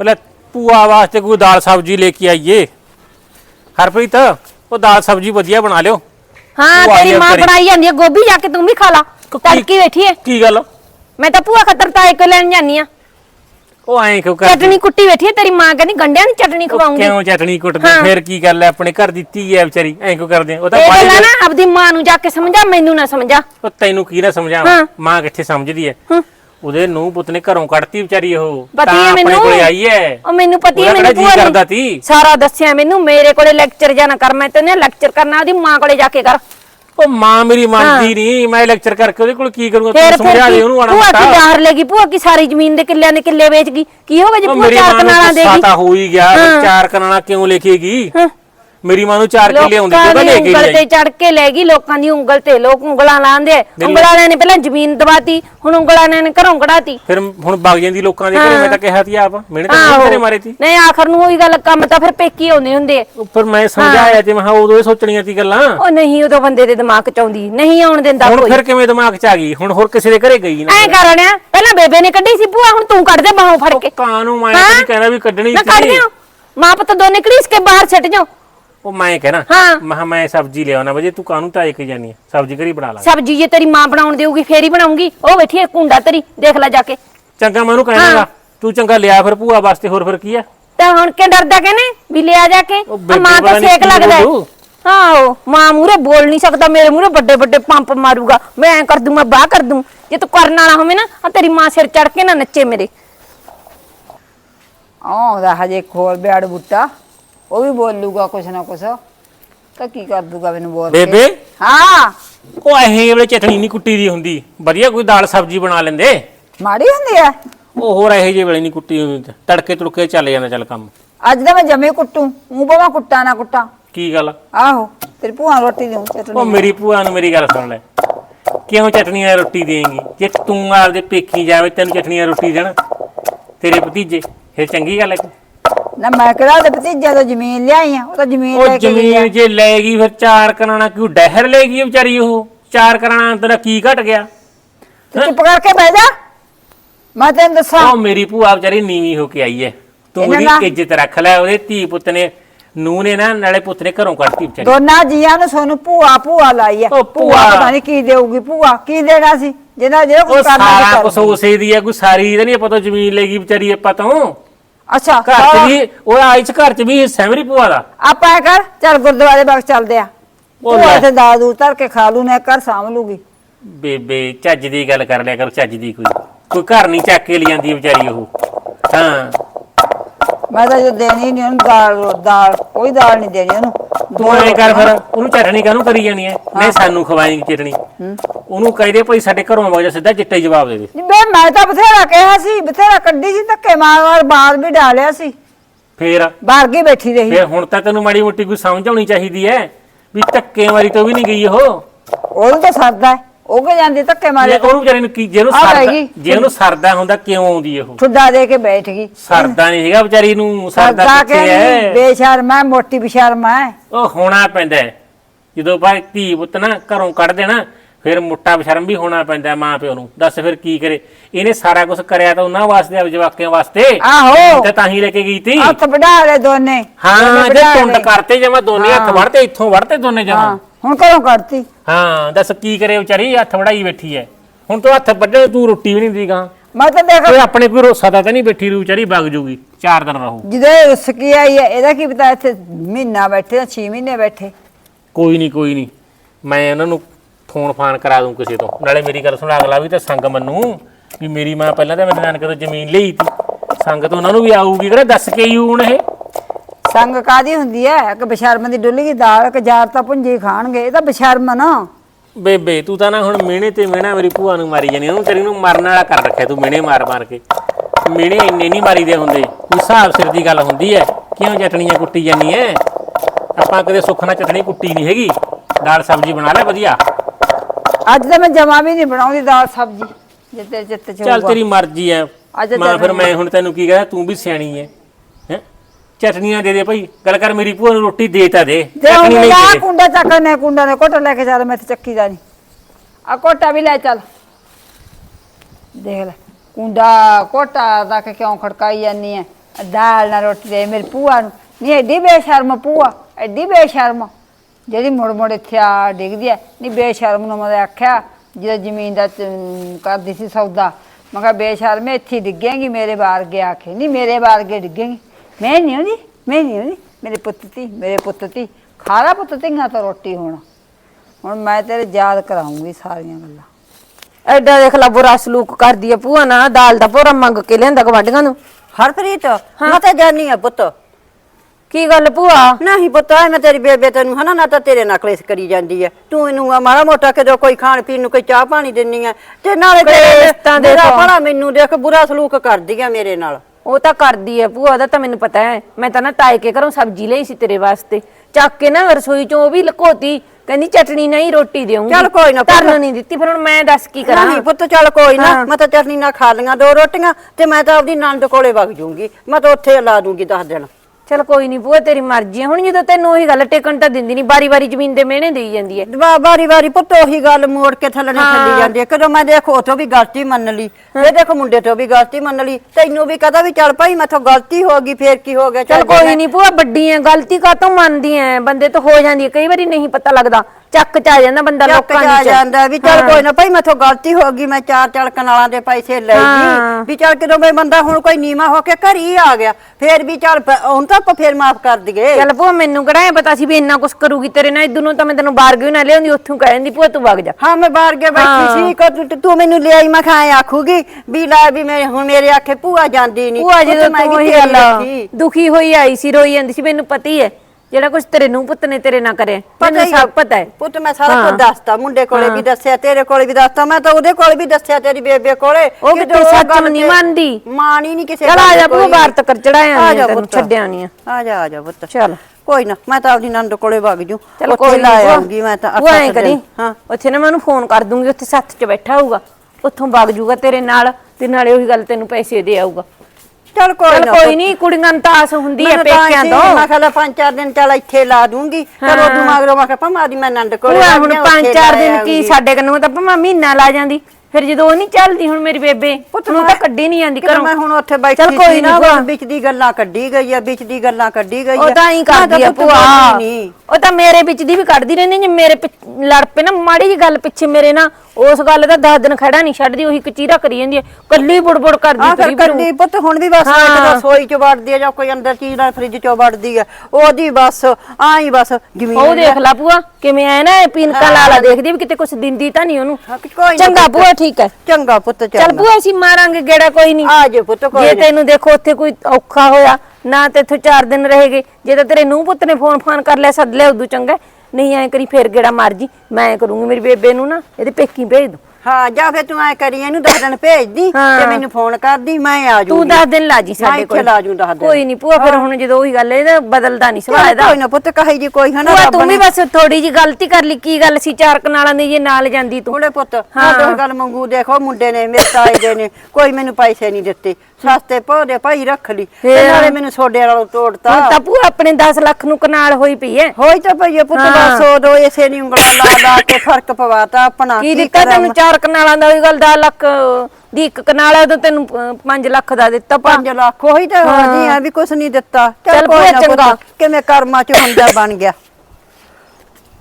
ਲੈ ਭੂਆ ਵਾਸਤੇ ਕੋਈ ਦਾਲ ਸਬਜ਼ੀ ਲੈ ਕੇ ਆਈਏ। ਹਰਪ੍ਰੀਤ ਉਹ ਦਾਲ ਸਬਜ਼ੀ ਵਧੀਆ ਬਣਾ ਲਿਓ। ਹਾਂ ਭੂਆ ਤੇਰੀ ਮਾਂ ਘਰੇ। ਬਣਾਈ ਜਾਂਦੀ ਹੈ ਗੋਭੀ ਜਾ ਕੇ ਤੂੰ ਵੀ ਖਾ ਲਾ। ਤੜਕੀ ਬੈਠੀ ਹੈ ਕੀ ਗੱਲ? ਮੈਂ ਤਾਂ ਭੂਆ ਖਤਰ ਤਾਏ ਕੋ ਲੈਣ ਜਾਨੀ ਆ। ਉਹ ਐਂ ਕਿਉਂ ਕਰਦੀ? ਚਟਣੀ ਕੁੱਟੀ ਬੈਠੀ ਹੈ ਤੇਰੀ ਮਾਂ ਕਹਿੰਦੀ ਗੰਡਿਆਂ ਦੀ ਚਟਣੀ ਉਹ ਖਵਾਉਂਗੀ। ਕਿਉਂ ਚਟਣੀ ਕੁੱਟਦੇ? ਹਾਂ। ਫਿਰ ਕੀ ਗੱਲ ਹੈ ਆਪਣੇ ਘਰ ਦੀ ਧੀ ਹੈ ਵਿਚਾਰੀ। ਐਂ ਕਿਉਂ ਕਰਦੇ ਆ? ਉਹ ਤਾਂ ਇਹ ਗੱਲਾਂ ਨਾ ਆਪਦੀ ਮਾਂ ਨੂੰ ਜਾ ਕੇ ਸਮਝਾ ਮੈਨੂੰ ਨਾ ਸਮਝਾ। ਉਹ ਤੈਨੂੰ ਕੀ ਨਾ ਸਮਝਾਵਾਂ? ਹਾਂ। ਮਾਂ ਕਿੱਥੇ ਸਮਝਦੀ ਹੈ ਹਾਂ। ਉਹਦੇ ਨੂੰ ਪੁੱਤ ਨੇ ਘਰੋਂ ਕੱਢਤੀ ਵਿਚਾਰੀ ਉਹ। ਪਤੀ ਹੈ ਆਪਣੇ ਮੈਨੂੰ? ਕੋਲੇ ਆਈ ਐ। ਉਹ ਮੈਨੂੰ ਪਤੀ ਹੈ ਉਹਦਾ ਮੈਨੂੰ ਕਿਹੜਾ ਜੀਅ ਭੂਆ ਕਰਦਾ ਨੇ ਤੀ? ਸਾਰਾ ਦੱਸਿਆ ਮੈਨੂੰ ਮੇਰੇ ਕੋਲੇ ਲੈਕਚਰ ਜਾਣਾ ਕਰ ਮੈਂ ਤੈਨੂੰ ਲੈਕਚਰ ਕਰਨਾ ਉਹਦੀ ਮਾਂ ਕੋਲੇ ਜਾ ਕੇ ਕਰ। ਉਹ ਮਾਂ ਮੇਰੀ ਮੰਨਦੀ ਨਹੀਂ ਮੈਂ ਲੈਕਚਰ ਕਰਕੇ ਉਹਦੇ ਕੋਲ ਕੀ ਕਰੂੰਗਾ? ਤੂੰ ਫਿਰ ਸਮਝਾ ਦੇ ਕੀ? ਉਹਨੂੰ ਆਣਾ ਭੂਆ ਕੀ ਡਾਰ ਲੈਗੀ ਭੂਆ ਕੀ ਸਾਰੀ ਜ਼ਮੀਨ ਦੇ ਕਿੱਲਿਆਂ ਦੇ ਕਿੱਲੇ ਵੇਚ ਗਈ? ਕੀ ਹੋਗਾ ਜੇ ਉਹ ਭੂਆ ਮੇਰੀ ਚਾਰ ਮਾਂ ਨੂੰ ਕਨਾਲਾਂ ਗੁੱਸਾ ਦੇਗੀ ਤਾਂ ਹੋ ਹੀ ਗਿਆ ਫਿਰ ਹਾਂ। ਚਾਰ ਕਨਾਲਾਂ ਕਿਉਂ ਲਿਖੇਗੀ? ਮੇਰੀ ਮਾਂ ਨੂੰ ਚਾਰ ਕਿੱਲੇ ਆਉਂਦੇ ਲੋਕਾਂ ਤੂੰ ਤਾਂ ਦੀ ਲੈ ਕੇ ਉਂਗਲ ਨਹੀਂ ਤੇ ਆਈ ਚੜ ਕੇ ਲੈ ਗਈ ਲੋਕਾਂ ਦੀ ਉਂਗਲ ਤੇ। ਲੋਕ ਉਂਗਲਾਂ ਲਾਉਂਦੇ ਆ। ਉਂਗਲਾਂ ਵਾਲਿਆਂ ਨੇ ਪਹਿਲਾਂ ਜ਼ਮੀਨ ਦਵਾਤੀ ਹੁਣ ਉਂਗਲਾਂ ਵਾਲਿਆਂ ਨੇ ਘਰੋਂ ਕਢਾਤੀ। ਫਿਰ ਹੁਣ ਵਗ ਜਾਂਦੀ ਲੋਕਾਂ ਦੇ ਘਰੇ ਮੈਂ ਤਾਂ ਕਿਹਾ ਸੀ ਆਪ ਮੈਨੇ ਤਾਂ। ਤੇਰੇ ਮਾਰੇ ਸੀ ਨਹੀਂ ਆਖਰ ਨੂੰ ਉਹੀ ਗੱਲ ਕੰਮ ਤਾਂ ਫਿਰ ਪੇਕੀ ਆਉਂਦੇ ਹੁੰਦੇ ਆ। ਮੈਂ ਸਮਝਾਇਆ ਤੇ ਮੈਂ ਕਿਹਾ ਉਦੋਂ ਇਹ ਸੋਚਣੀਆਂ ਸੀ ਗੱਲਾਂ। ਉਹ ਨਹੀਂ ਉਦੋਂ ਬੰਦੇ ਦੇ ਦਿਮਾਗ ਚ ਆਉਂਦੀ ਨਹੀਂ ਆਉਣ ਦਿੰਦਾ ਹੁਣ ਕੋਈ। ਫਿਰ ਕਿਵੇਂ ਦਿਮਾਗ 'ਚ ਆ ਗਈ? ਹੁਣ ਹੋਰ ਕਿਸੇ ਦੇ ਘਰੇ ਗਈ ਨਾ ਐ ਕਰਨਿਆ ਪਹਿਲਾਂ ਬੇਬੇ ਨੇ ਕੱਢੀ ਸੀ ਭੂਆ ਹੁਣ ਤੂੰ ਕੱਢ ਦੇ ਬਾਹੋਂ ਫੜ ਕੇ ਕਾਂ। ਨੂੰ ਮੈਂ ਹਾਂ? ਤਾਂ ਨਹੀਂ ਕਹਿਣਾ ਵੀ ਕੱਢਣੀ ਕੱਢ ਸੀ। ਦਿਓ ਮਾਂ ਪੁੱਤ ਦੋਨੇ ਕੜੀਸ ਕੇ ਬਾਹਰ ਛੱਡ ਜਾਓ। ਉਹ ਮੈਂ ਕਹਿਣਾ ਹਾਂ। ਮੈਂ ਕਿਹਾ ਮੈਂ ਸਬਜ਼ੀ ਲਿਆਉਣਾ ਵਜੇ ਤੂੰ ਕਾਹਨੂੰ ਤਾਂ ਇੱਕ ਜਾਨੀ ਸਬਜ਼ੀ ਘਰੀ ਬਣਾ ਲਾ ਸਬਜੀ ਜੇ ਤੇਰੀ ਮਾਂ ਬਣਾਉਣ ਦੇਊਗੀ ਫੇਰ ਹੀ ਬਣਾਉਂਗੀ। ਉਹ ਬੈਠੀ ਹੈ ਕੁੰਡਾ ਤੇਰੀ ਦੇਖ ਲੈ ਜਾ ਕੇ। ਚੰਗਾ ਮੈਂ ਉਹਨੂੰ ਕਹਿਣਾਗਾ ਤੂੰ ਚੰਗਾ ਲਿਆ ਫਿਰ ਭੂਆ ਵਾਸਤੇ ਹੋਰ ਫਿਰ ਕੀ ਆ? ਤਾਂ ਹੁਣ ਕਿ ਡਰਦਾ ਕਹਿੰਨੇ ਵੀ ਲਿਆ ਜਾ ਕੇ। ਉਹ ਆ ਬੇਬੇ ਮਾਂ ਪਤਾ ਤਾਂ ਨੀ ਸੇਕ ਕੀ ਲੱਗਦਾ ਹੈ। ਬੋਲੂ। ਆਹੋ ਮਾਂ ਮੂਰੇ ਬੋਲ ਨਹੀਂ ਸਕਦਾ ਮੇਰੇ ਮੂਰੇ ਵੱਡੇ ਵੱਡੇ ਪੰਪ ਮਾਰੂਗਾ। ਮੈਂ ਐ ਕਰ ਦੂੰ ਮੈਂ ਬਾਹ ਕਰ ਦੂੰ। ਜੇ ਤੂੰ ਕਰਨ ਵਾਲਾ ਹੋਵੇਂ ਨਾ ਆ ਤੇਰੀ ਮਾਂ ਸਿਰ ਚੜ ਕੇ ਨਾ ਨੱਚੇ ਮੇਰੇ। ਆਉਂਦਾ ਹਜੇ ਖੋਲ ਬਿਆੜ ਬੁੱਟਾ। ਉਹ ਵੀ ਬੋਲੂਗਾ ਕੁਛ ਨਾ ਕੁਛ। ਤਾਂ ਕੀ ਕਰ ਦੂਗਾ ਮੈਨੂੰ ਬੋਲ ਕੇ? ਬੇਬੇ? ਹਾਂ। ਉਹ ਇਹ ਵੇਲੇ ਚਟਣੀ ਨਹੀਂ ਕੁੱਟੀ ਦੀ ਹੁੰਦੀ। ਵਧੀਆ ਕੋਈ ਦਾਲ ਸਬਜ਼ੀ ਬਣਾ ਲੈਂਦੇ। ਮਾੜੀ ਹੁੰਦੀ ਆ ਉਹ ਹੋਰ ਇਹੋ ਜਿਹੇ ਵੇਲੇ ਨਹੀਂ ਕੁੱਟੀ ਹੁੰਦੀ। ਤੜਕੇ ਤੁੜਕੇ ਚੱਲ ਜਾਂਦਾ ਚੱਲ ਕੰਮ। ਅੱਜ ਤਾਂ ਮੈਂ ਜਮੇ ਕੁੱਟੂ। ਉਹ ਬਾਵਾ ਕੁੱਟਾ ਨਾ ਕੁੱਟਾ। ਕੀ ਗੱਲ? ਆਹੋ ਤੇਰੀ ਭੂਆ ਰੋਟੀ ਦੇਉ ਉਹ ਚਟਣੀ ਮੇਰੀ ਭੂਆ ਨੂੰ ਮੇਰੀ ਗੱਲ ਸੁਣ ਲੈ। ਕਿਉਂ ਨਾਲ ਰੋਟੀ ਦੇਂਗੀ? ਜੇ ਤੂੰ ਆਪਦੇ ਪੇਖੀ ਜਾਵੇ ਤੈਨੂੰ ਨਾਲ ਰੋਟੀ ਦੇਣ। ਤੇਰੇ ਭਤੀਜੇ ਫਿਰ ਚੰਗੀ ਗੱਲ ਹੈ ਨਾ ਮੈਂ ਕਿਹੜਾ ਤੇ ਭਤੀਜਾ ਤੋਂ ਜ਼ਮੀਨ ਲਿਆਈ ਆ ਉਹ ਤਾਂ ਜ਼ਮੀਨ ਉਹ ਲੈ ਕੇ ਗਈ ਆ। ਜ਼ਮੀਨ ਜੇ ਲੈ ਗਈ ਫਿਰ ਚਾਰ ਕਰਾਣਾ ਕਿਉਂ? ਡਹਿਰ ਲੈ ਗਈ ਵਿਚਾਰੀ ਉਹ। ਚਾਰ ਕਰਾਣਾ ਤੇਰਾ ਕੀ ਘਟ ਗਿਆ? ਤੇ ਚੁੱਪ ਕਰਕੇ ਬਹਿ ਜਾ। ਮੈਂ ਤੈਨੂੰ ਦੱਸਾਂ। ਉਹ ਮੇਰੀ ਭੂਆ ਵਿਚਾਰੀ ਨੀਵੀਂ ਹੋ ਕੇ ਆਈ ਹੈ ਤੂੰ ਇਹਨਾਂ ਉਹਦੀ ਇੱਜ਼ਤ ਰੱਖ ਲੈ ਉਹਦੇ ਧੀ ਪੁੱਤ ਨੇ ਨੂੰ ਨੇ ਨਾ ਨਾਲੇ ਪੁੱਤ ਨੇ ਘਰੋਂ ਕੱਢਤੀ ਵਿਚਾਰੀ। ਦੋਨਾਂ ਜੀਆਂ ਨੂੰ ਸੋਨੂੰ ਭੂਆ ਭੂਆ ਲਾਈ ਆ। ਉਹ ਭੂਆ। ਪਤਾ ਨਹੀਂ ਕੀ ਦੇਊਗੀ ਭੂਆ ਕੀ ਦੇਣਾ ਸੀ? ਜਿਹਨਾਂ ਜਿਹੜਾ ਉਹ ਕੁਝ ਕਰਨਾ ਸੀ ਸਾਰਾ ਕਰ। ਕੁਛ ਉਸੇ ਦੀ ਹੈ ਕੋਈ ਸਾਰੀ ਤਾਂ ਨਹੀਂ ਪਤਾ ਜ਼ਮੀਨ ਲੈ ਗਈ ਵਿਚਾਰੀ ਆਪਾਂ ਤੋਂ। ਅੱਛਾ ਘਰ ਚ ਵੀ ਉਹ ਆਈ ਚ ਘਰ ਚ ਵੀ ਮੇਰੀ ਭੂਆ ਦਾ। ਆਪਾਂ ਐ ਕਰ ਚੱਲ ਗੁਰਦੁਆਰੇ ਬਾਗ ਚੱਲਦੇ ਆ। ਉਹ ਲੈ। ਦਾਲ ਦੂਰ ਧਰ ਕੇ ਖਾ ਲੂ ਨਾ ਘਰ ਸਾਂਭ ਲੂਗੀ। ਬੇਬੇ ਚੱਜ ਦੀ ਗੱਲ ਕਰ ਲਿਆ ਕਰ ਚੱਜ ਦੀ ਕੋਈ। ਕੋਈ ਘਰ ਨਹੀਂ ਚੱਕ ਕੇ ਲੈ ਜਾਂਦੀ ਵਿਚਾਰੀ ਉਹ। ਹਾਂ। ਮੈਂ ਤਾਂ ਜੋ ਦੇਣੀ ਨਹੀਂ ਉਹਨੂੰ ਦਾਲ ਦਾਲ ਕੋਈ ਦਾਲ ਨਹੀਂ ਦੇਣੀ ਉਹਨੂੰ। ਤੂੰ ਐਂ ਕਰ ਫਿਰ ਉਹਨੂੰ ਚਟਣੀ ਕਾਹਨੂੰ ਕਰੀ ਜਾਣੀ ਐ? ਨਹੀਂ ਸਾਨੂੰ ਖਵਾਏਂਗੀ ਚਟਣੀ ਉਹਨੂੰ ਕਹਦੇ ਭਾਈ ਸਾਡੇ ਘਰੋਂ ਵਜਾ ਸਿੱਧਾ ਚਿੱਟਾ ਹੀ ਜਵਾਬ ਦੇ ਦੇ। ਬੇ ਮੈਂ ਤਾਂ ਬਥੇਰਾ ਕਿਹਾ ਸੀ ਬਥੇਰਾ ਕੱਢੀ ਸੀ ਧੱਕੇ ਮਾਰ ਮਾਰ ਬਾਹਰ ਵੀ ਡਾਲਿਆ ਸੀ। ਫੇਰ? ਬਾਹਰ ਕੀ ਬੈਠੀ ਰਹੀ? ਫੇਰ ਹੁਣ ਤਾਂ ਤੈਨੂੰ ਮਾੜੀ ਮੋਟੀ ਕੋਈ ਸਮਝ ਆਉਣੀ ਚਾਹੀਦੀ ਐ ਵੀ ਧੱਕੇ ਮਾਰੀ ਤੋਂ ਵੀ ਨਹੀਂ ਗਈ ਉਹ। ਉਹਨੂੰ ਤਾਂ ਸਰਦਾ ਹੈ। ਉਹ ਕਿ ਜਾਂਦੀ ਧੱਕੇ ਮਾਰੇ ਉਹਨੂੰ ਵਿਚਾਰੀ ਨੂੰ ਕੀ ਜੇ ਉਹਨੂੰ ਸਰਦਾ। ਜੇ ਉਹਨੂੰ ਸਰਦਾ ਹੁੰਦਾ ਕਿਉਂ ਆਉਂਦੀ ਉਹ ਠੁੱਡਾ ਦੇ ਕੇ ਬੈਠ ਗਈ। ਸਰਦਾ ਨਹੀਂ ਹੈਗਾ ਵਿਚਾਰੀ ਨੂੰ ਸਰਦਾ ਸਰਦਾ ਕਿੱਥੇ ਕੇ ਐ ਬੇਸ਼ਰਮ ਹੈ ਮੋਟੀ ਬੇਸ਼ਰਮ ਹੈ। ਉਹ ਹੋਣਾ ਪੈਂਦਾ ਹੈ। ਜਦੋਂ ਭਾਈ ਧੀ ਪੁੱਤ ਨਾ ਘਰੋਂ ਕੱਢ ਦੇਣਾ ਫਿਰ ਮੁੱਟਾ ਬਸ਼ਰਮ ਵੀ ਹੋਣਾ ਪੈਂਦਾ ਹੈ ਮਾਂ ਪਿਓ ਨੂੰ। ਦੱਸ ਫਿਰ ਕੀ ਕਰੇ? ਇਹਨੇ ਸਾਰਾ ਕੁਝ ਕਰਿਆ ਤਾਂ ਉਹਨਾਂ ਵਾਸਤੇ ਆਪ ਜਵਾਕਿਆਂ ਵਾਸਤੇ? ਆਹੋ। ਤੇ ਤਾਂ ਹੀ ਲੈ ਕੇ ਗਈ ਤੀ। ਹੱਥ ਵਢਾ ਲੈ ਦੋਨੇ। ਹਾਂ ਦੋਨੇ ਵਢਾ ਟੁੰਡ। ਕਰਤੇ ਜਮਾ ਦੋਨੇ ਹੱਥ ਵੜਤੇ ਇੱਥੋਂ ਵੜਤੇ ਦੋਨੇ ਹਾਂ। ਜਮਾ ਹੁਣ ਘਰੋਂ ਕੱਢਤੀ। ਹਾਂ ਦੱਸ ਕੀ ਕਰੇ ਵਿਚਾਰੀ ਹੱਥ ਵੜਾਈ ਬੈਠੀ ਐ। ਹੁਣ ਤੂੰ ਹੱਥ ਵੱਡੇ ਤੂੰ ਰੋਟੀ ਵੀ ਨਹੀਂ ਦੀਗਾ ਮੈਂ ਤਾਂ ਦੇਖ ਕੋਈ ਆਪਣੇ ਕੋਈ ਰੋਸਾ ਤਾਂ ਨਹੀਂ ਬੈਠੀ ਰੂ ਵਿਚਾਰੀ ਵਗ ਜੂਗੀ ਚਾਰ ਦਿਨ ਰਹੂ। ਇਹ ਰੁੱਸ ਕੇ ਆਈ ਹੈ ਇਹਦਾ ਕੀ ਪਤਾ ਇੱਥੇ ਮਹੀਨਾ ਬੈਠੇ ਜਾਂ 6 ਮਹੀਨੇ ਬੈਠੇ। ਕੋਈ ਨਹੀਂ ਕੋਈ ਨਹੀਂ ਮੈਂ ਉਹਨਾਂ ਨੂੰ ਫੋਨ ਫਾਨ ਕਰਾ ਦੂੰ ਕਿਸੇ ਤੋਂ। ਨਾਲੇ ਮੇਰੀ ਗੱਲ ਸੁਣ ਅਗਲਾ ਵੀ ਤਾਂ ਸੰਗ ਮੰਨੂ ਵੀ ਮੇਰੀ ਮਾਂ ਪਹਿਲਾਂ ਤਾਂ ਮੇਰੇ ਨਾਨਕੇ ਤੋਂ ਜ਼ਮੀਨ ਲਈ ਤੀ। ਸੰਗ ਤਾਂ ਉਹਨਾਂ ਨੂੰ ਵੀ ਆਊਗੀ ਕਿਹੜਾ ਦੱਸ ਕੇ ਹੀ ਹੁਣ ਇਹ? ਸੰਗ ਕਾਦੀ ਹੁੰਦੀ ਹੈ ਕਿ ਬਸ਼ਰਮ ਦੀ ਡੁੱਲੀ ਦੀ ਦਾਲ ਕਿ ਜਾਰ ਤਾਂ ਪੁੰਜੀ ਖਾਣਗੇ ਇਹ ਤਾਂ ਬਸ਼ਰਮ ਨਾ। ਬੇਬੇ ਤੂੰ ਤਾਂ ਨਾ ਹੁਣ ਮਿਹਣੇ ਤੇ ਮਿਹਣਾ ਮੇਰੀ ਭੂਆ ਨੂੰ ਮਾਰੀ ਜਾਨੀ ਉਹਨੂੰ ਤੇਰੀ ਨੂੰ ਮਰਨ ਵਾਲਾ ਕਰ ਰੱਖਿਆ ਤੂੰ ਮਿਹਣੇ ਮਾਰ ਮਾਰ ਕੇ। ਮਿਹਣੇ ਇੰਨੇ ਨਹੀਂ ਮਾਰੀਦੇ ਹੁੰਦੇ। ਕੋਈ ਹਿਸਾਬ ਸਿਰ ਦੀ ਗੱਲ ਹੁੰਦੀ ਐ। ਕਿਉਂ ਚਟਣੀਆਂ ਕੁੱਟੀ ਜਾਨੀ ਐ? ਆਪਾਂ ਕਦੇ ਸੁੱਖ ਨਾਲ ਚਟਣੀ ਕੁੱਟੀ ਨਹੀਂ ਹੈਗੀ। ਦਾਲ ਸਬਜ਼ੀ ਬਣਾ ਲੈ ਵਧੀਆ। ਅੱਜ ਤਾਂ ਮੈਂ ਜਮਾ ਵੀ ਨਹੀਂ ਬਣਾਉਂਦੀ ਦਾਲ ਸਬਜ਼ੀ ਜੇ ਤੇਰੇ ਚਿੱਤ ਚ ਚੱਲ ਹੋਊਗਾ। ਤੇਰੀ ਮਰਜ਼ੀ ਐ। ਅੱਜ ਮਾਂ ਫਿਰ ਮੈਂ ਹੁਣ ਤੈਨੂੰ ਕੀ ਕਹਾਂ ਤੂੰ ਵੀ ਸਿਆਣੀ ਐ। ਹੈ ਚਟਨੀਆਂ ਦੇ ਦੇ ਭਾਈ ਗੱਲ ਕਰ ਮੇਰੀ ਭੂਆ ਨੂੰ ਰੋਟੀ ਦੇ ਤਾਂ ਦੇ ਜੇ ਹੁਣ ਚਟਨੀ ਨਹੀਂ ਆ ਦੇ। ਕੁੰਡਾ ਚੱਕਣੇ ਕੁੰਡਾ ਨੇ ਕੋਟਾ ਲੈ ਕੇ ਚੱਲ ਮੈਂ ਤੇ ਚੱਕੀ ਨਹੀਂ ਆ ਕੋਟਾ ਵੀ ਲੈ ਚੱਲ। ਦੇਖ ਲੈ ਕੁੰਡਾ ਕੋਟਾ ਦਾ ਕਿ ਕਿਉਂ ਖੜਕਾਈ ਜਾਂਦੀ ਹੈ ਆਹ ਦਾਲ ਨਾਲ ਰੋਟੀ ਦੇ ਮੇਰੀ ਭੂਆ ਨੂੰ। ਨਹੀਂ ਐਡੀ ਬੇਸ਼ਰਮ ਭੂਆ ਐਡੀ ਬੇਸ਼ਰਮ। ਜਿਹੜੀ ਮੁੜ ਮੁੜ ਇੱਥੇ ਆ ਡਿੱਗਦੀ ਐ ਨਹੀਂ ਬੇਸ਼ਰਮ ਨੂੰ ਮੈਂ ਆਖਿਆ ਜਦੋਂ ਜ਼ਮੀਨ ਦਾ ਚ- ਕਰਦੀ ਸੀ ਸੌਦਾ। ਮੈਂ ਕਿਹਾ ਬੇਸ਼ਰਮ ਇੱਥੇ ਹੀ ਡਿੱਗੇਂਗੀ ਮੇਰੇ ਬਾਰ ਕੇ। ਆਖੇ ਨਹੀਂ ਮੇਰੇ ਬਾਰ ਕੇ ਡਿੱਗੇਂਗੀ। ਮੈਂ ਨਹੀਂ ਹੁੰਦੀ ਮੈਂ ਨਹੀਂ ਹੁੰਦੀ ਮੇਰੇ ਪੁੱਤ ਤੀ ਮੇਰੇ ਪੁੱਤ ਤੀ ਖਾਰਾ ਪੁੱਤ ਧੀਆਂ ਤਾਂ ਰੋਟੀ ਹੋਣਾ। ਹੁਣ ਮੈਂ ਤੇਰੇ ਯਾਦ ਕਰਾਉਂਗੀ ਸਾਰੀਆਂ ਗੱਲਾਂ। ਐਡਾ ਦੇਖ ਲਾ ਬੁਰਾ ਸਲੂਕ ਕਰਦੀ ਆ ਭੂਆ ਨਾ ਦਾਲ ਦਾ ਭੋਰਾ ਮੰਗ ਕੇ ਲਿਆਂਦਾ ਗਵਾਂਢੀਆਂ ਨੂੰ। ਹਰਪ੍ਰੀਤ ਮੈਂ ਤਾਂ ਜਾਨੀ ਆ ਪੁੱਤ। ਕੀ ਗੱਲ ਭੂਆ? ਨਹੀਂ ਪੁੱਤ ਐ ਮੈਂ ਤੇਰੀ ਬੇਬੇ ਤੈਨੂੰ ਹਨਾ ਨਾ ਤਾਂ ਤੇਰੇ ਨਾਲ ਕਲੇਸ਼ ਕਰੀ ਜਾਂਦੀ ਐ ਤੂੰ ਇਹਨੂੰ ਆ ਮਾੜਾ ਮੋਟਾ ਕਿਦੋਂ ਕੋਈ ਖਾਣ ਪੀਣ ਨੂੰ ਕੋਈ ਚਾਹ ਪਾਣੀ ਦਿੰਨੀ ਐ ਤੇ ਨਾਲੇ ਕਲੇਸ਼ ਤਾਂ। ਭਲਾ ਮੈਨੂੰ ਦੇਖ ਬੁਰਾ ਸਲੂਕ ਕਰਦੀ ਐ ਮੇਰੇ ਨਾਲ। ਉਹ ਤਾਂ ਕਰਦੀ ਐ ਭੂਆ ਦਾ ਤਾਂ ਮੈਨੂੰ ਪਤਾ ਹੈ ਮੈਂ ਤਾਂ ਨਾ ਤਾਏ ਕੇ ਘਰੋਂ ਸਬਜ਼ੀ ਲਈ ਸੀ ਤੇਰੇ ਵਾਸਤੇ। ਚੱਕ ਕੇ ਨਾ ਰਸੋਈ ਚੋਂ ਉਹ ਵੀ ਲਕੋਤੀ ਕਹਿੰਦੀ ਚਟਣੀ ਨਹੀਂ ਰੋਟੀ ਦੇਉਂਗੀ ਚੱਲ ਕੋਈ ਨਾ, ਪੁੱਤ। ਤਰਨ ਨਹੀਂ ਦਿੱਤੀ ਫਿਰ ਹੁਣ ਮੈਂ ਦੱਸ ਕੀ ਕਰਾਂ? ਨਹੀਂ ਪੁੱਤ ਚੱਲ ਕੋਈ ਨਾ ਮੈਂ ਤਾਂ ਚਟਨੀ ਨਾਲ ਖਾ ਲੀਆਂ ਦੋ ਰੋਟੀਆਂ ਤੇ ਮੈਂ ਤਾਂ ਆਪਦੀ ਨੰਦ ਕੋਲੇ ਵਗ ਜੂੰਗੀ। ਮੈਂ ਤਾਂ ਉੱਥੇ ਲਾ ਦੂੰਗੀ 10 ਦਿਨ। ਚਲ ਕੋਈ ਨਹੀਂ ਭੂਆ ਤੇਰੀ ਮਰਜ਼ੀ ਹੈ ਹੁਣ ਜਦੋਂ ਤੈਨੂੰ ਉਹੀ ਗੱਲ ਟੇਕਣ ਤਾਂ ਦਿੰਦੀ ਨਹੀਂ ਬਾਰੀ ਬਾਰੀ ਜ਼ਮੀਨ ਦੇ ਮਿਹਣੇ ਦੇਈ ਜਾਂਦੀ ਹੈ ਵਾਰੀ ਵਾਰੀ ਪੁੱਤ ਉਹੀ ਗੱਲ ਮੋੜ ਕੇ ਥੱਲਣੇ ਥੱਲੀ ਜਾਂਦੀ ਹੈ ਕਦੋਂ ਮੈਂ ਦੇਖੋ ਉਥੋਂ ਵੀ ਗਲਤੀ ਮੰਨ ਲਈ ਇਹ ਦੇਖੋ ਮੁੰਡੇ ਤੋਂ ਵੀ ਗਲਤੀ ਮੰਨ ਲਈ। ਤੈਨੂੰ ਵੀ ਕਹਦਾ ਵੀ ਚੱਲ ਭਾਈ ਮੈਥੋਂ ਗਲਤੀ ਹੋ ਗਈ ਫੇਰ ਕੀ ਹੋ ਗਿਆ? ਚਲ ਕੋਈ ਨਹੀਂ ਭੂਆ ਵੱਡੀ ਐ ਗਲਤੀ ਕਾਤੋਂ ਮੰਨਦੀ ਐ? ਬੰਦੇ ਤੋਂ ਹੋ ਜਾਂਦੀ ਐ। ਕਈ ਵਾਰੀ ਨਹੀਂ ਪਤਾ ਲੱਗਦਾ। ਚੱਕ ਚ ਆ ਜਾਂਦਾ ਬੰਦਾ ਚੱਕ ਲੋਕਾਂ ਜਾ ਦੀ ਚ। ਜਾਂਦਾ ਵੀ ਚੱਲ ਕੋਈ ਨਾ ਭਾਈ ਮੈਥੋਂ ਗਲਤੀ ਹੋ ਗਈ ਮੈਂ ਚਾਰ ਚਲਕਣ ਵਾਲਾਂ ਦੇ ਪੈਸੇ ਲੈ ਹਾਂ। ਗਈ ਵੀ ਚੱਲ ਕਿਦੋਂ ਮੈਂ ਬੰਦਾ ਹੁਣ ਕੋਈ ਨੀਵਾ ਹੋ ਕੇ ਘਰ ਹੀ ਆ ਗਿਆ ਫੇਰ ਵੀ ਚੱਲ ਪ- ਹੁਣ ਤਾਂ ਆਪਾਂ ਫੇਰ ਮਾਫ ਕਰ ਦਈਏ। ਚੱਲ ਭੂਆ ਮੈਨੂੰ ਕਿਹੜਾ ਪਤਾ ਸੀ ਵੀ ਇੰਨਾ ਕੁਛ ਕਰੂਗੀ ਤੇਰੇ ਨਾਲ ਇਦੋਂ ਨੂੰ ਤਾਂ ਮੈਂ ਤੈਨੂੰ ਬਾਹਰ ਗਈ ਨਾ ਲਿਆਉਂਦੀ ਉੱਥੋਂ ਕਹਿ ਦਿੰਦੀ ਭੂਆ ਤੂੰ ਵਗ ਜਾ। ਹਾਂ ਮੈਂ ਬਾਹਰ ਗਿਆ ਬੈਠੀ ਸੀ ਕਦ ਤੂੰ- ਤੂੰ ਮੈਨੂੰ ਲਿਆਈ ਮੈਂ ਖਾਏ ਆਖੂਗੀ ਵੀ ਲੈ ਵੀ ਮੈਂ ਹੁਣ ਮੇਰੇ ਆਖੇ ਭੂਆ ਜਾਂਦੀ ਨਹੀਂ ਭੂਆ ਜਦੋਂ ਤੂੰ ਰੱਖੀ। ਦੁਖੀ ਹੋਈ ਆਈ ਸੀ ਰੋਈ ਜਾਂਦੀ ਸੀ ਮੈਨੂੰ ਪਤਾ ਹੀ ਐ। ਜਿਹੜਾ ਕੁਛ ਤੇਰੇ ਨੂੰ ਪੁੱਤ ਨੇ ਤੇਰੇ ਨਾਲ ਕਰਿਆ ਮੈਨੂੰ ਹੀ ਸਭ ਪਤਾ ਹੈ ਪੁੱਤ ਮੈਂ ਸਾਰਾ ਹਾਂ। ਕੁਝ ਦੱਸਤਾ ਮੁੰਡੇ ਕੋਲੇ ਵੀ ਦੱਸਿਆ ਤੇਰੇ ਕੋਲੇ ਵੀ ਦੱਸਤਾ ਮੈਂ ਤਾਂ ਉਹਦੇ ਕੋਲੇ ਵੀ ਦੱਸਿਆ ਤੇਰੀ ਬੇਬੇ ਕੋਲੇ ਉਹ ਕਿਤੇ ਕਿਤੇ ਸੱਚ ਗੱਲ ਨਹੀਂ ਤੇ ਮੰਨਦੀ। ਮਾਨ ਹੀ ਨਹੀਂ ਕਿਸੇ ਚੱਲ ਆ ਗੱਲ ਜਾ ਕੋਈ। ਭੂਆ ਬਾਹਰ ਤੱਕ ਚੜਾਇਆ ਆ ਨਹੀਂ ਜਾ ਤੈਨੂੰ ਪੁੱਤ। ਛੱਡਿਆ ਨਹੀਂ ਆ ਆ ਜਾ ਆ ਜਾ ਪੁੱਤ ਚੱਲ ਕੋਈ ਨਾ ਮੈਂ ਤਾਂ ਆਪਦੀ ਨੰਦ ਕੋਲੇ ਵਗ ਜੂ ਚਲ ਉੱਥੇ ਕੋਈ ਲਾ ਨਹੀਂ ਆਉਂਗੀ ਮੈਂ ਤਾਂ ਉਹ ਐ ਕਰੀ। ਹਾਂ ਉੱਥੇ ਨਾ ਮੈਂ ਉਹਨੂੰ ਫੋਨ ਕਰ ਦੂੰਗੀ ਉੱਥੇ ਸੱਥ 'ਚ ਬੈਠਾ ਹੋਊਗਾ ਉੱਥੋਂ ਵਗ ਜੂਗਾ ਤੇਰੇ ਨਾਲ ਤੇ ਨਾਲੇ ਉਹੀ ਗੱਲ ਤੈਨੂੰ ਪੈਸੇ ਦੇ ਆਊਗਾ ਚਲ ਕੋਈ ਨਾ ਕੋਈ ਨਹੀਂ ਕੁੜੀਆਂ ਨੂੰ ਤਾਂ ਆਸ ਹੁੰਦੀ ਹੈ ਪੇਕਿਆਂ ਤੋਂ। ਮੈਂ ਕਿਹਾ ਪੰਜ ਚਾਰ ਦਿਨ ਚੱਲ ਇੱਥੇ ਲਾ ਦੂੰਗੀ। ਚਲ ਉਦੋਂ ਮਗਰੋਂ ਮੈਂ ਕਿਹਾ ਭਮਾ ਦੀ ਮੈਂ ਨੰਦ ਕੋਲੇ ਹੁਣ ਪੰਜ ਚਾਰ ਦਿਨ ਕੀ। ਸਾਡੇ ਕੰਨੋਂ ਤਾਂ ਭਾਵੇਂ ਮਹੀਨਾ ਲਾ ਜਾਂਦੀ। ਫਿਰ ਜਦੋਂ ਉਹ ਨਹੀਂ ਚੱਲਦੀ ਹੁਣ ਮੇਰੀ ਬੇਬੇ ਉਹਨੂੰ ਤਾਂ ਕੱਢੀ ਨਹੀਂ ਜਾਂਦੀ ਘਰੋਂ। ਮੈਂ ਹੁਣ ਉੱਥੇ ਬੈਠੀ ਚੱਲ ਕੋਈ ਨਾ ਨਾ ਵਿੱਚ ਦੀ ਗੱਲਾਂ ਕੱਢੀ ਗਈ ਆ ਵਿੱਚ ਦੀ ਗੱਲਾਂ ਕੱਢੀ ਗਈ ਉਹ ਤਾਂ ਹੀ ਕਰਦੀ ਆ ਭੂਆ। ਉਹ ਤਾਂ ਮੇਰੇ ਵਿੱਚ ਦੀ ਵੀ ਕੱਢਦੀ ਰਹਿੰਦੀ ਜੇ ਮੇਰੇ ਲੜ ਪਏ ਨਾ ਮਾੜੀ ਜੀ ਗੱਲ ਪਿੱਛੇ ਮੇਰੇ ਨਾਲ ਉਸ ਗੱਲ ਦਾ 10 ਦਿਨ ਖੜਾ ਨਹੀਂ ਛੱਡਦੀ ਉਹੀ ਕਚੀਰਾ ਕਰੀ ਜਾਂਦੀ ਹੈ। ਕੱਲੀ ਬੁੜਬੁੜ ਕਰਦੀ ਆ ਫਿਰ। ਕੱਢੀ ਪੁੱਤ ਹੁਣ ਵੀ ਬਸ। ਇੱਕ ਤਾਂ ਸੋਈ ਚ ਵੜਦੀ ਆ ਜਾਂ ਕੋਈ ਅੰਦਰ ਚੀਜ਼ ਨਾਲ ਫ੍ਰਿਜ ਚੋਂ ਵੜਦੀ ਆ ਉਹਦੀ ਬਸ ਆਈ ਬਸ ਜ਼ਮੀਨ ਉਹ ਦੇਖ ਲਾ ਭੂਆ ਕਿਵੇਂ ਐ ਨਾ ਇਹ ਪੀਨਕਾ ਲਾਲਾ ਦੇਖਦੀ ਵੀ ਕਿਤੇ ਕੁਛ ਦਿੰਦੀ ਤਾਂ ਨਹੀਂ ਉਹਨੂੰ। ਚੰਗਾ ਪੁੱਤ। ਭੂਆ ਠੀਕ ਹੈ। ਚੰਗਾ ਪੁੱਤ ਚੱਲ ਚੱਲ ਭੂਆ ਅਸੀਂ ਮਾਰਾਂਗੇ ਗੇੜਾ ਕੋਈ ਨਹੀਂ। ਆ ਜੇ ਪੁੱਤ ਕੋਈ ਜੇ। ਤੈਨੂੰ ਦੇਖੋ ਉੱਥੇ ਕੋਈ ਔਖਾ ਹੋਇਆ ਨਾ ਤੇ ਇੱਥੇ 4 ਦਿਨ ਰਹੇਗੇ। ਜੇ ਤਾਂ ਤੇਰੇ ਨੂੰਹ ਪੁੱਤ ਨੇ ਫੋਨ ਫਾਨ ਕਰ ਲਿਆ ਸੱਦ ਲਿਆ ਉਦੋਂ ਚੰਗਾ ਨਹੀਂ ਐ ਕਰੀ ਫੇਰ ਗੇੜਾ ਮਾਰ ਜੀ ਮੈਂ ਕਰੂੰਗੀ ਮੇਰੀ ਬੇਬੇ ਨੂੰ ਨਾ ਇਹਦੇ ਪੇਕੀ ਭੇਜ ਦੂੰ। ਹਾਂ ਜਾਂ ਫਿਰ ਤੂੰ ਐ ਕਰੀ ਇਹਨੂੰ ਦਸ ਦਿਨ ਭੇਜਦੀ ਹਾਂ। ਤੇ ਮੈਨੂੰ ਫੋਨ ਕਰਦੀ ਮੈਂ ਆ ਤੂੰ ਜੂਗੀ 10 ਦਿਨ ਲਾ ਜੀ ਸਾਡੇ ਕੋਲ। ਲਾ ਜੂੰ ਦਸ ਦਿਨ। ਕੋਈ ਨਹੀਂ ਭੂਆ ਫਿਰ ਹੁਣ ਜਦੋਂ ਉਹੀ ਗੱਲ ਇਹਦਾ ਬਦਲਦਾ ਨਹੀਂ ਸੁਭਾਅ ਇਹਦਾ। ਕੋਈ ਨਾ ਪੁੱਤ ਕਹੀ ਜੀ ਕੋਈ ਹਨਾ ਭੂਆ ਤੂੰ ਵੀ ਬਸ ਥੋੜੀ ਜੀ ਗਲਤੀ ਕਰ ਲਈ ਕੀ ਗੱਲ ਸੀ ਚਾਰ ਕਨਾਲਾਂ ਦੀ ਜੇ ਨਾਲ ਜਾਂਦੀ ਤੂੰ। ਕੁੜੇ ਪੁੱਤ ਹਾਂ। ਹਾਂ। ਗੱਲ ਮੰਗੂ ਦੇਖੋ ਮੁੰਡੇ ਨੇ ਮੇਰੇ ਤਾਏ ਦੇ ਨੇ ਕੋਈ ਮੈਨੂੰ ਪੈਸੇ ਨਹੀਂ ਦਿੱਤੇ। ਸਸਤੇ ਪੌਦੇ ਭਾਈ ਰੱਖ ਲਈ। ਤੇ ਫੇਰ? ਨਾਲੇ ਮੈਨੂੰ ਸੋਡੇ ਵਾਲੋਂ ਤੋੜਤਾ। ਹੁਣ ਤਾਂ ਭੂਆ ਆਪਣੇ 10 ਲੱਖ ਨੂੰ ਕਨਾਲ ਹੋਈ ਪਈ ਐ। ਹੋਈ ਤਾਂ ਭਈਏ ਪੁੱਤ। ਬਸ ਉਦੋਂ ਇਸੇ ਨਹੀਂ ਉਂਗਲਾਂ ਲਾ ਲਾ ਕੇ ਫ਼ਰਕ ਪਵਾਤਾ ਆਪਣਾ ਕੀ ਦਿੱਤਾ ਕਰਾਂ ਤੈਨੂੰ ਚਾਰ ਕਨਾਲਾਂ ਦਾ? ਉਹੀ ਗੱਲ 10 ਲੱਖ ਦੀ ਇੱਕ ਕਨਾਲ ਹੈ ਉਦੋਂ ਤੈਨੂੰ 5 ਲੱਖ ਦਾ ਦਿੱਤਾ ਪਾ 5 ਲੱਖ ਉਹੀ ਤਾਂ ਹੋਦੀ ਆ ਵੀ ਕੁਛ ਨਹੀਂ ਦਿੱਤਾ। ਚੱਲ ਚੱਲ ਕੋਈ ਨਾ ਭੂਆ ਚੰਗਾ। ਪੁੱਤ ਕਿਵੇਂ ਕਰਮਾਂ ਚ ਹੁੰਦਾ ਬਣ ਗਿਆ।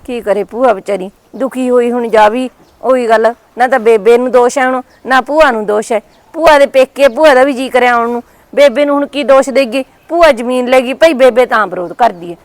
ਕੀ ਕਰੇ ਭੂਆ ਵਿਚਾਰੀ? ਦੁਖੀ ਹੋਈ ਹੁਣ ਜਾਵੀ ਉਹੀ ਗੱਲ। ਨਾ ਤਾਂ ਬੇਬੇ ਨੂੰ ਦੋਸ਼ ਹੈ ਹੁਣ ਨਾ ਭੂਆ ਨੂੰ ਦੋਸ਼ ਹੈ ਭੂਆ ਦੇ ਪੇਕੇ, ਭੂਆ ਦਾ ਵੀ ਜੀ ਕਰਿਆ ਆਉਣ ਨੂੰ ਬੇਬੇ ਨੂੰ ਹੁਣ ਕੀ ਦੋਸ਼ ਦੇਗੀ? ਭੂਆ ਜ਼ਮੀਨ ਲੈ ਗਈ, ਭਾਈ ਬੇਬੇ ਤਾਂ ਵਿਰੋਧ ਕਰਦੀ ਹੈ।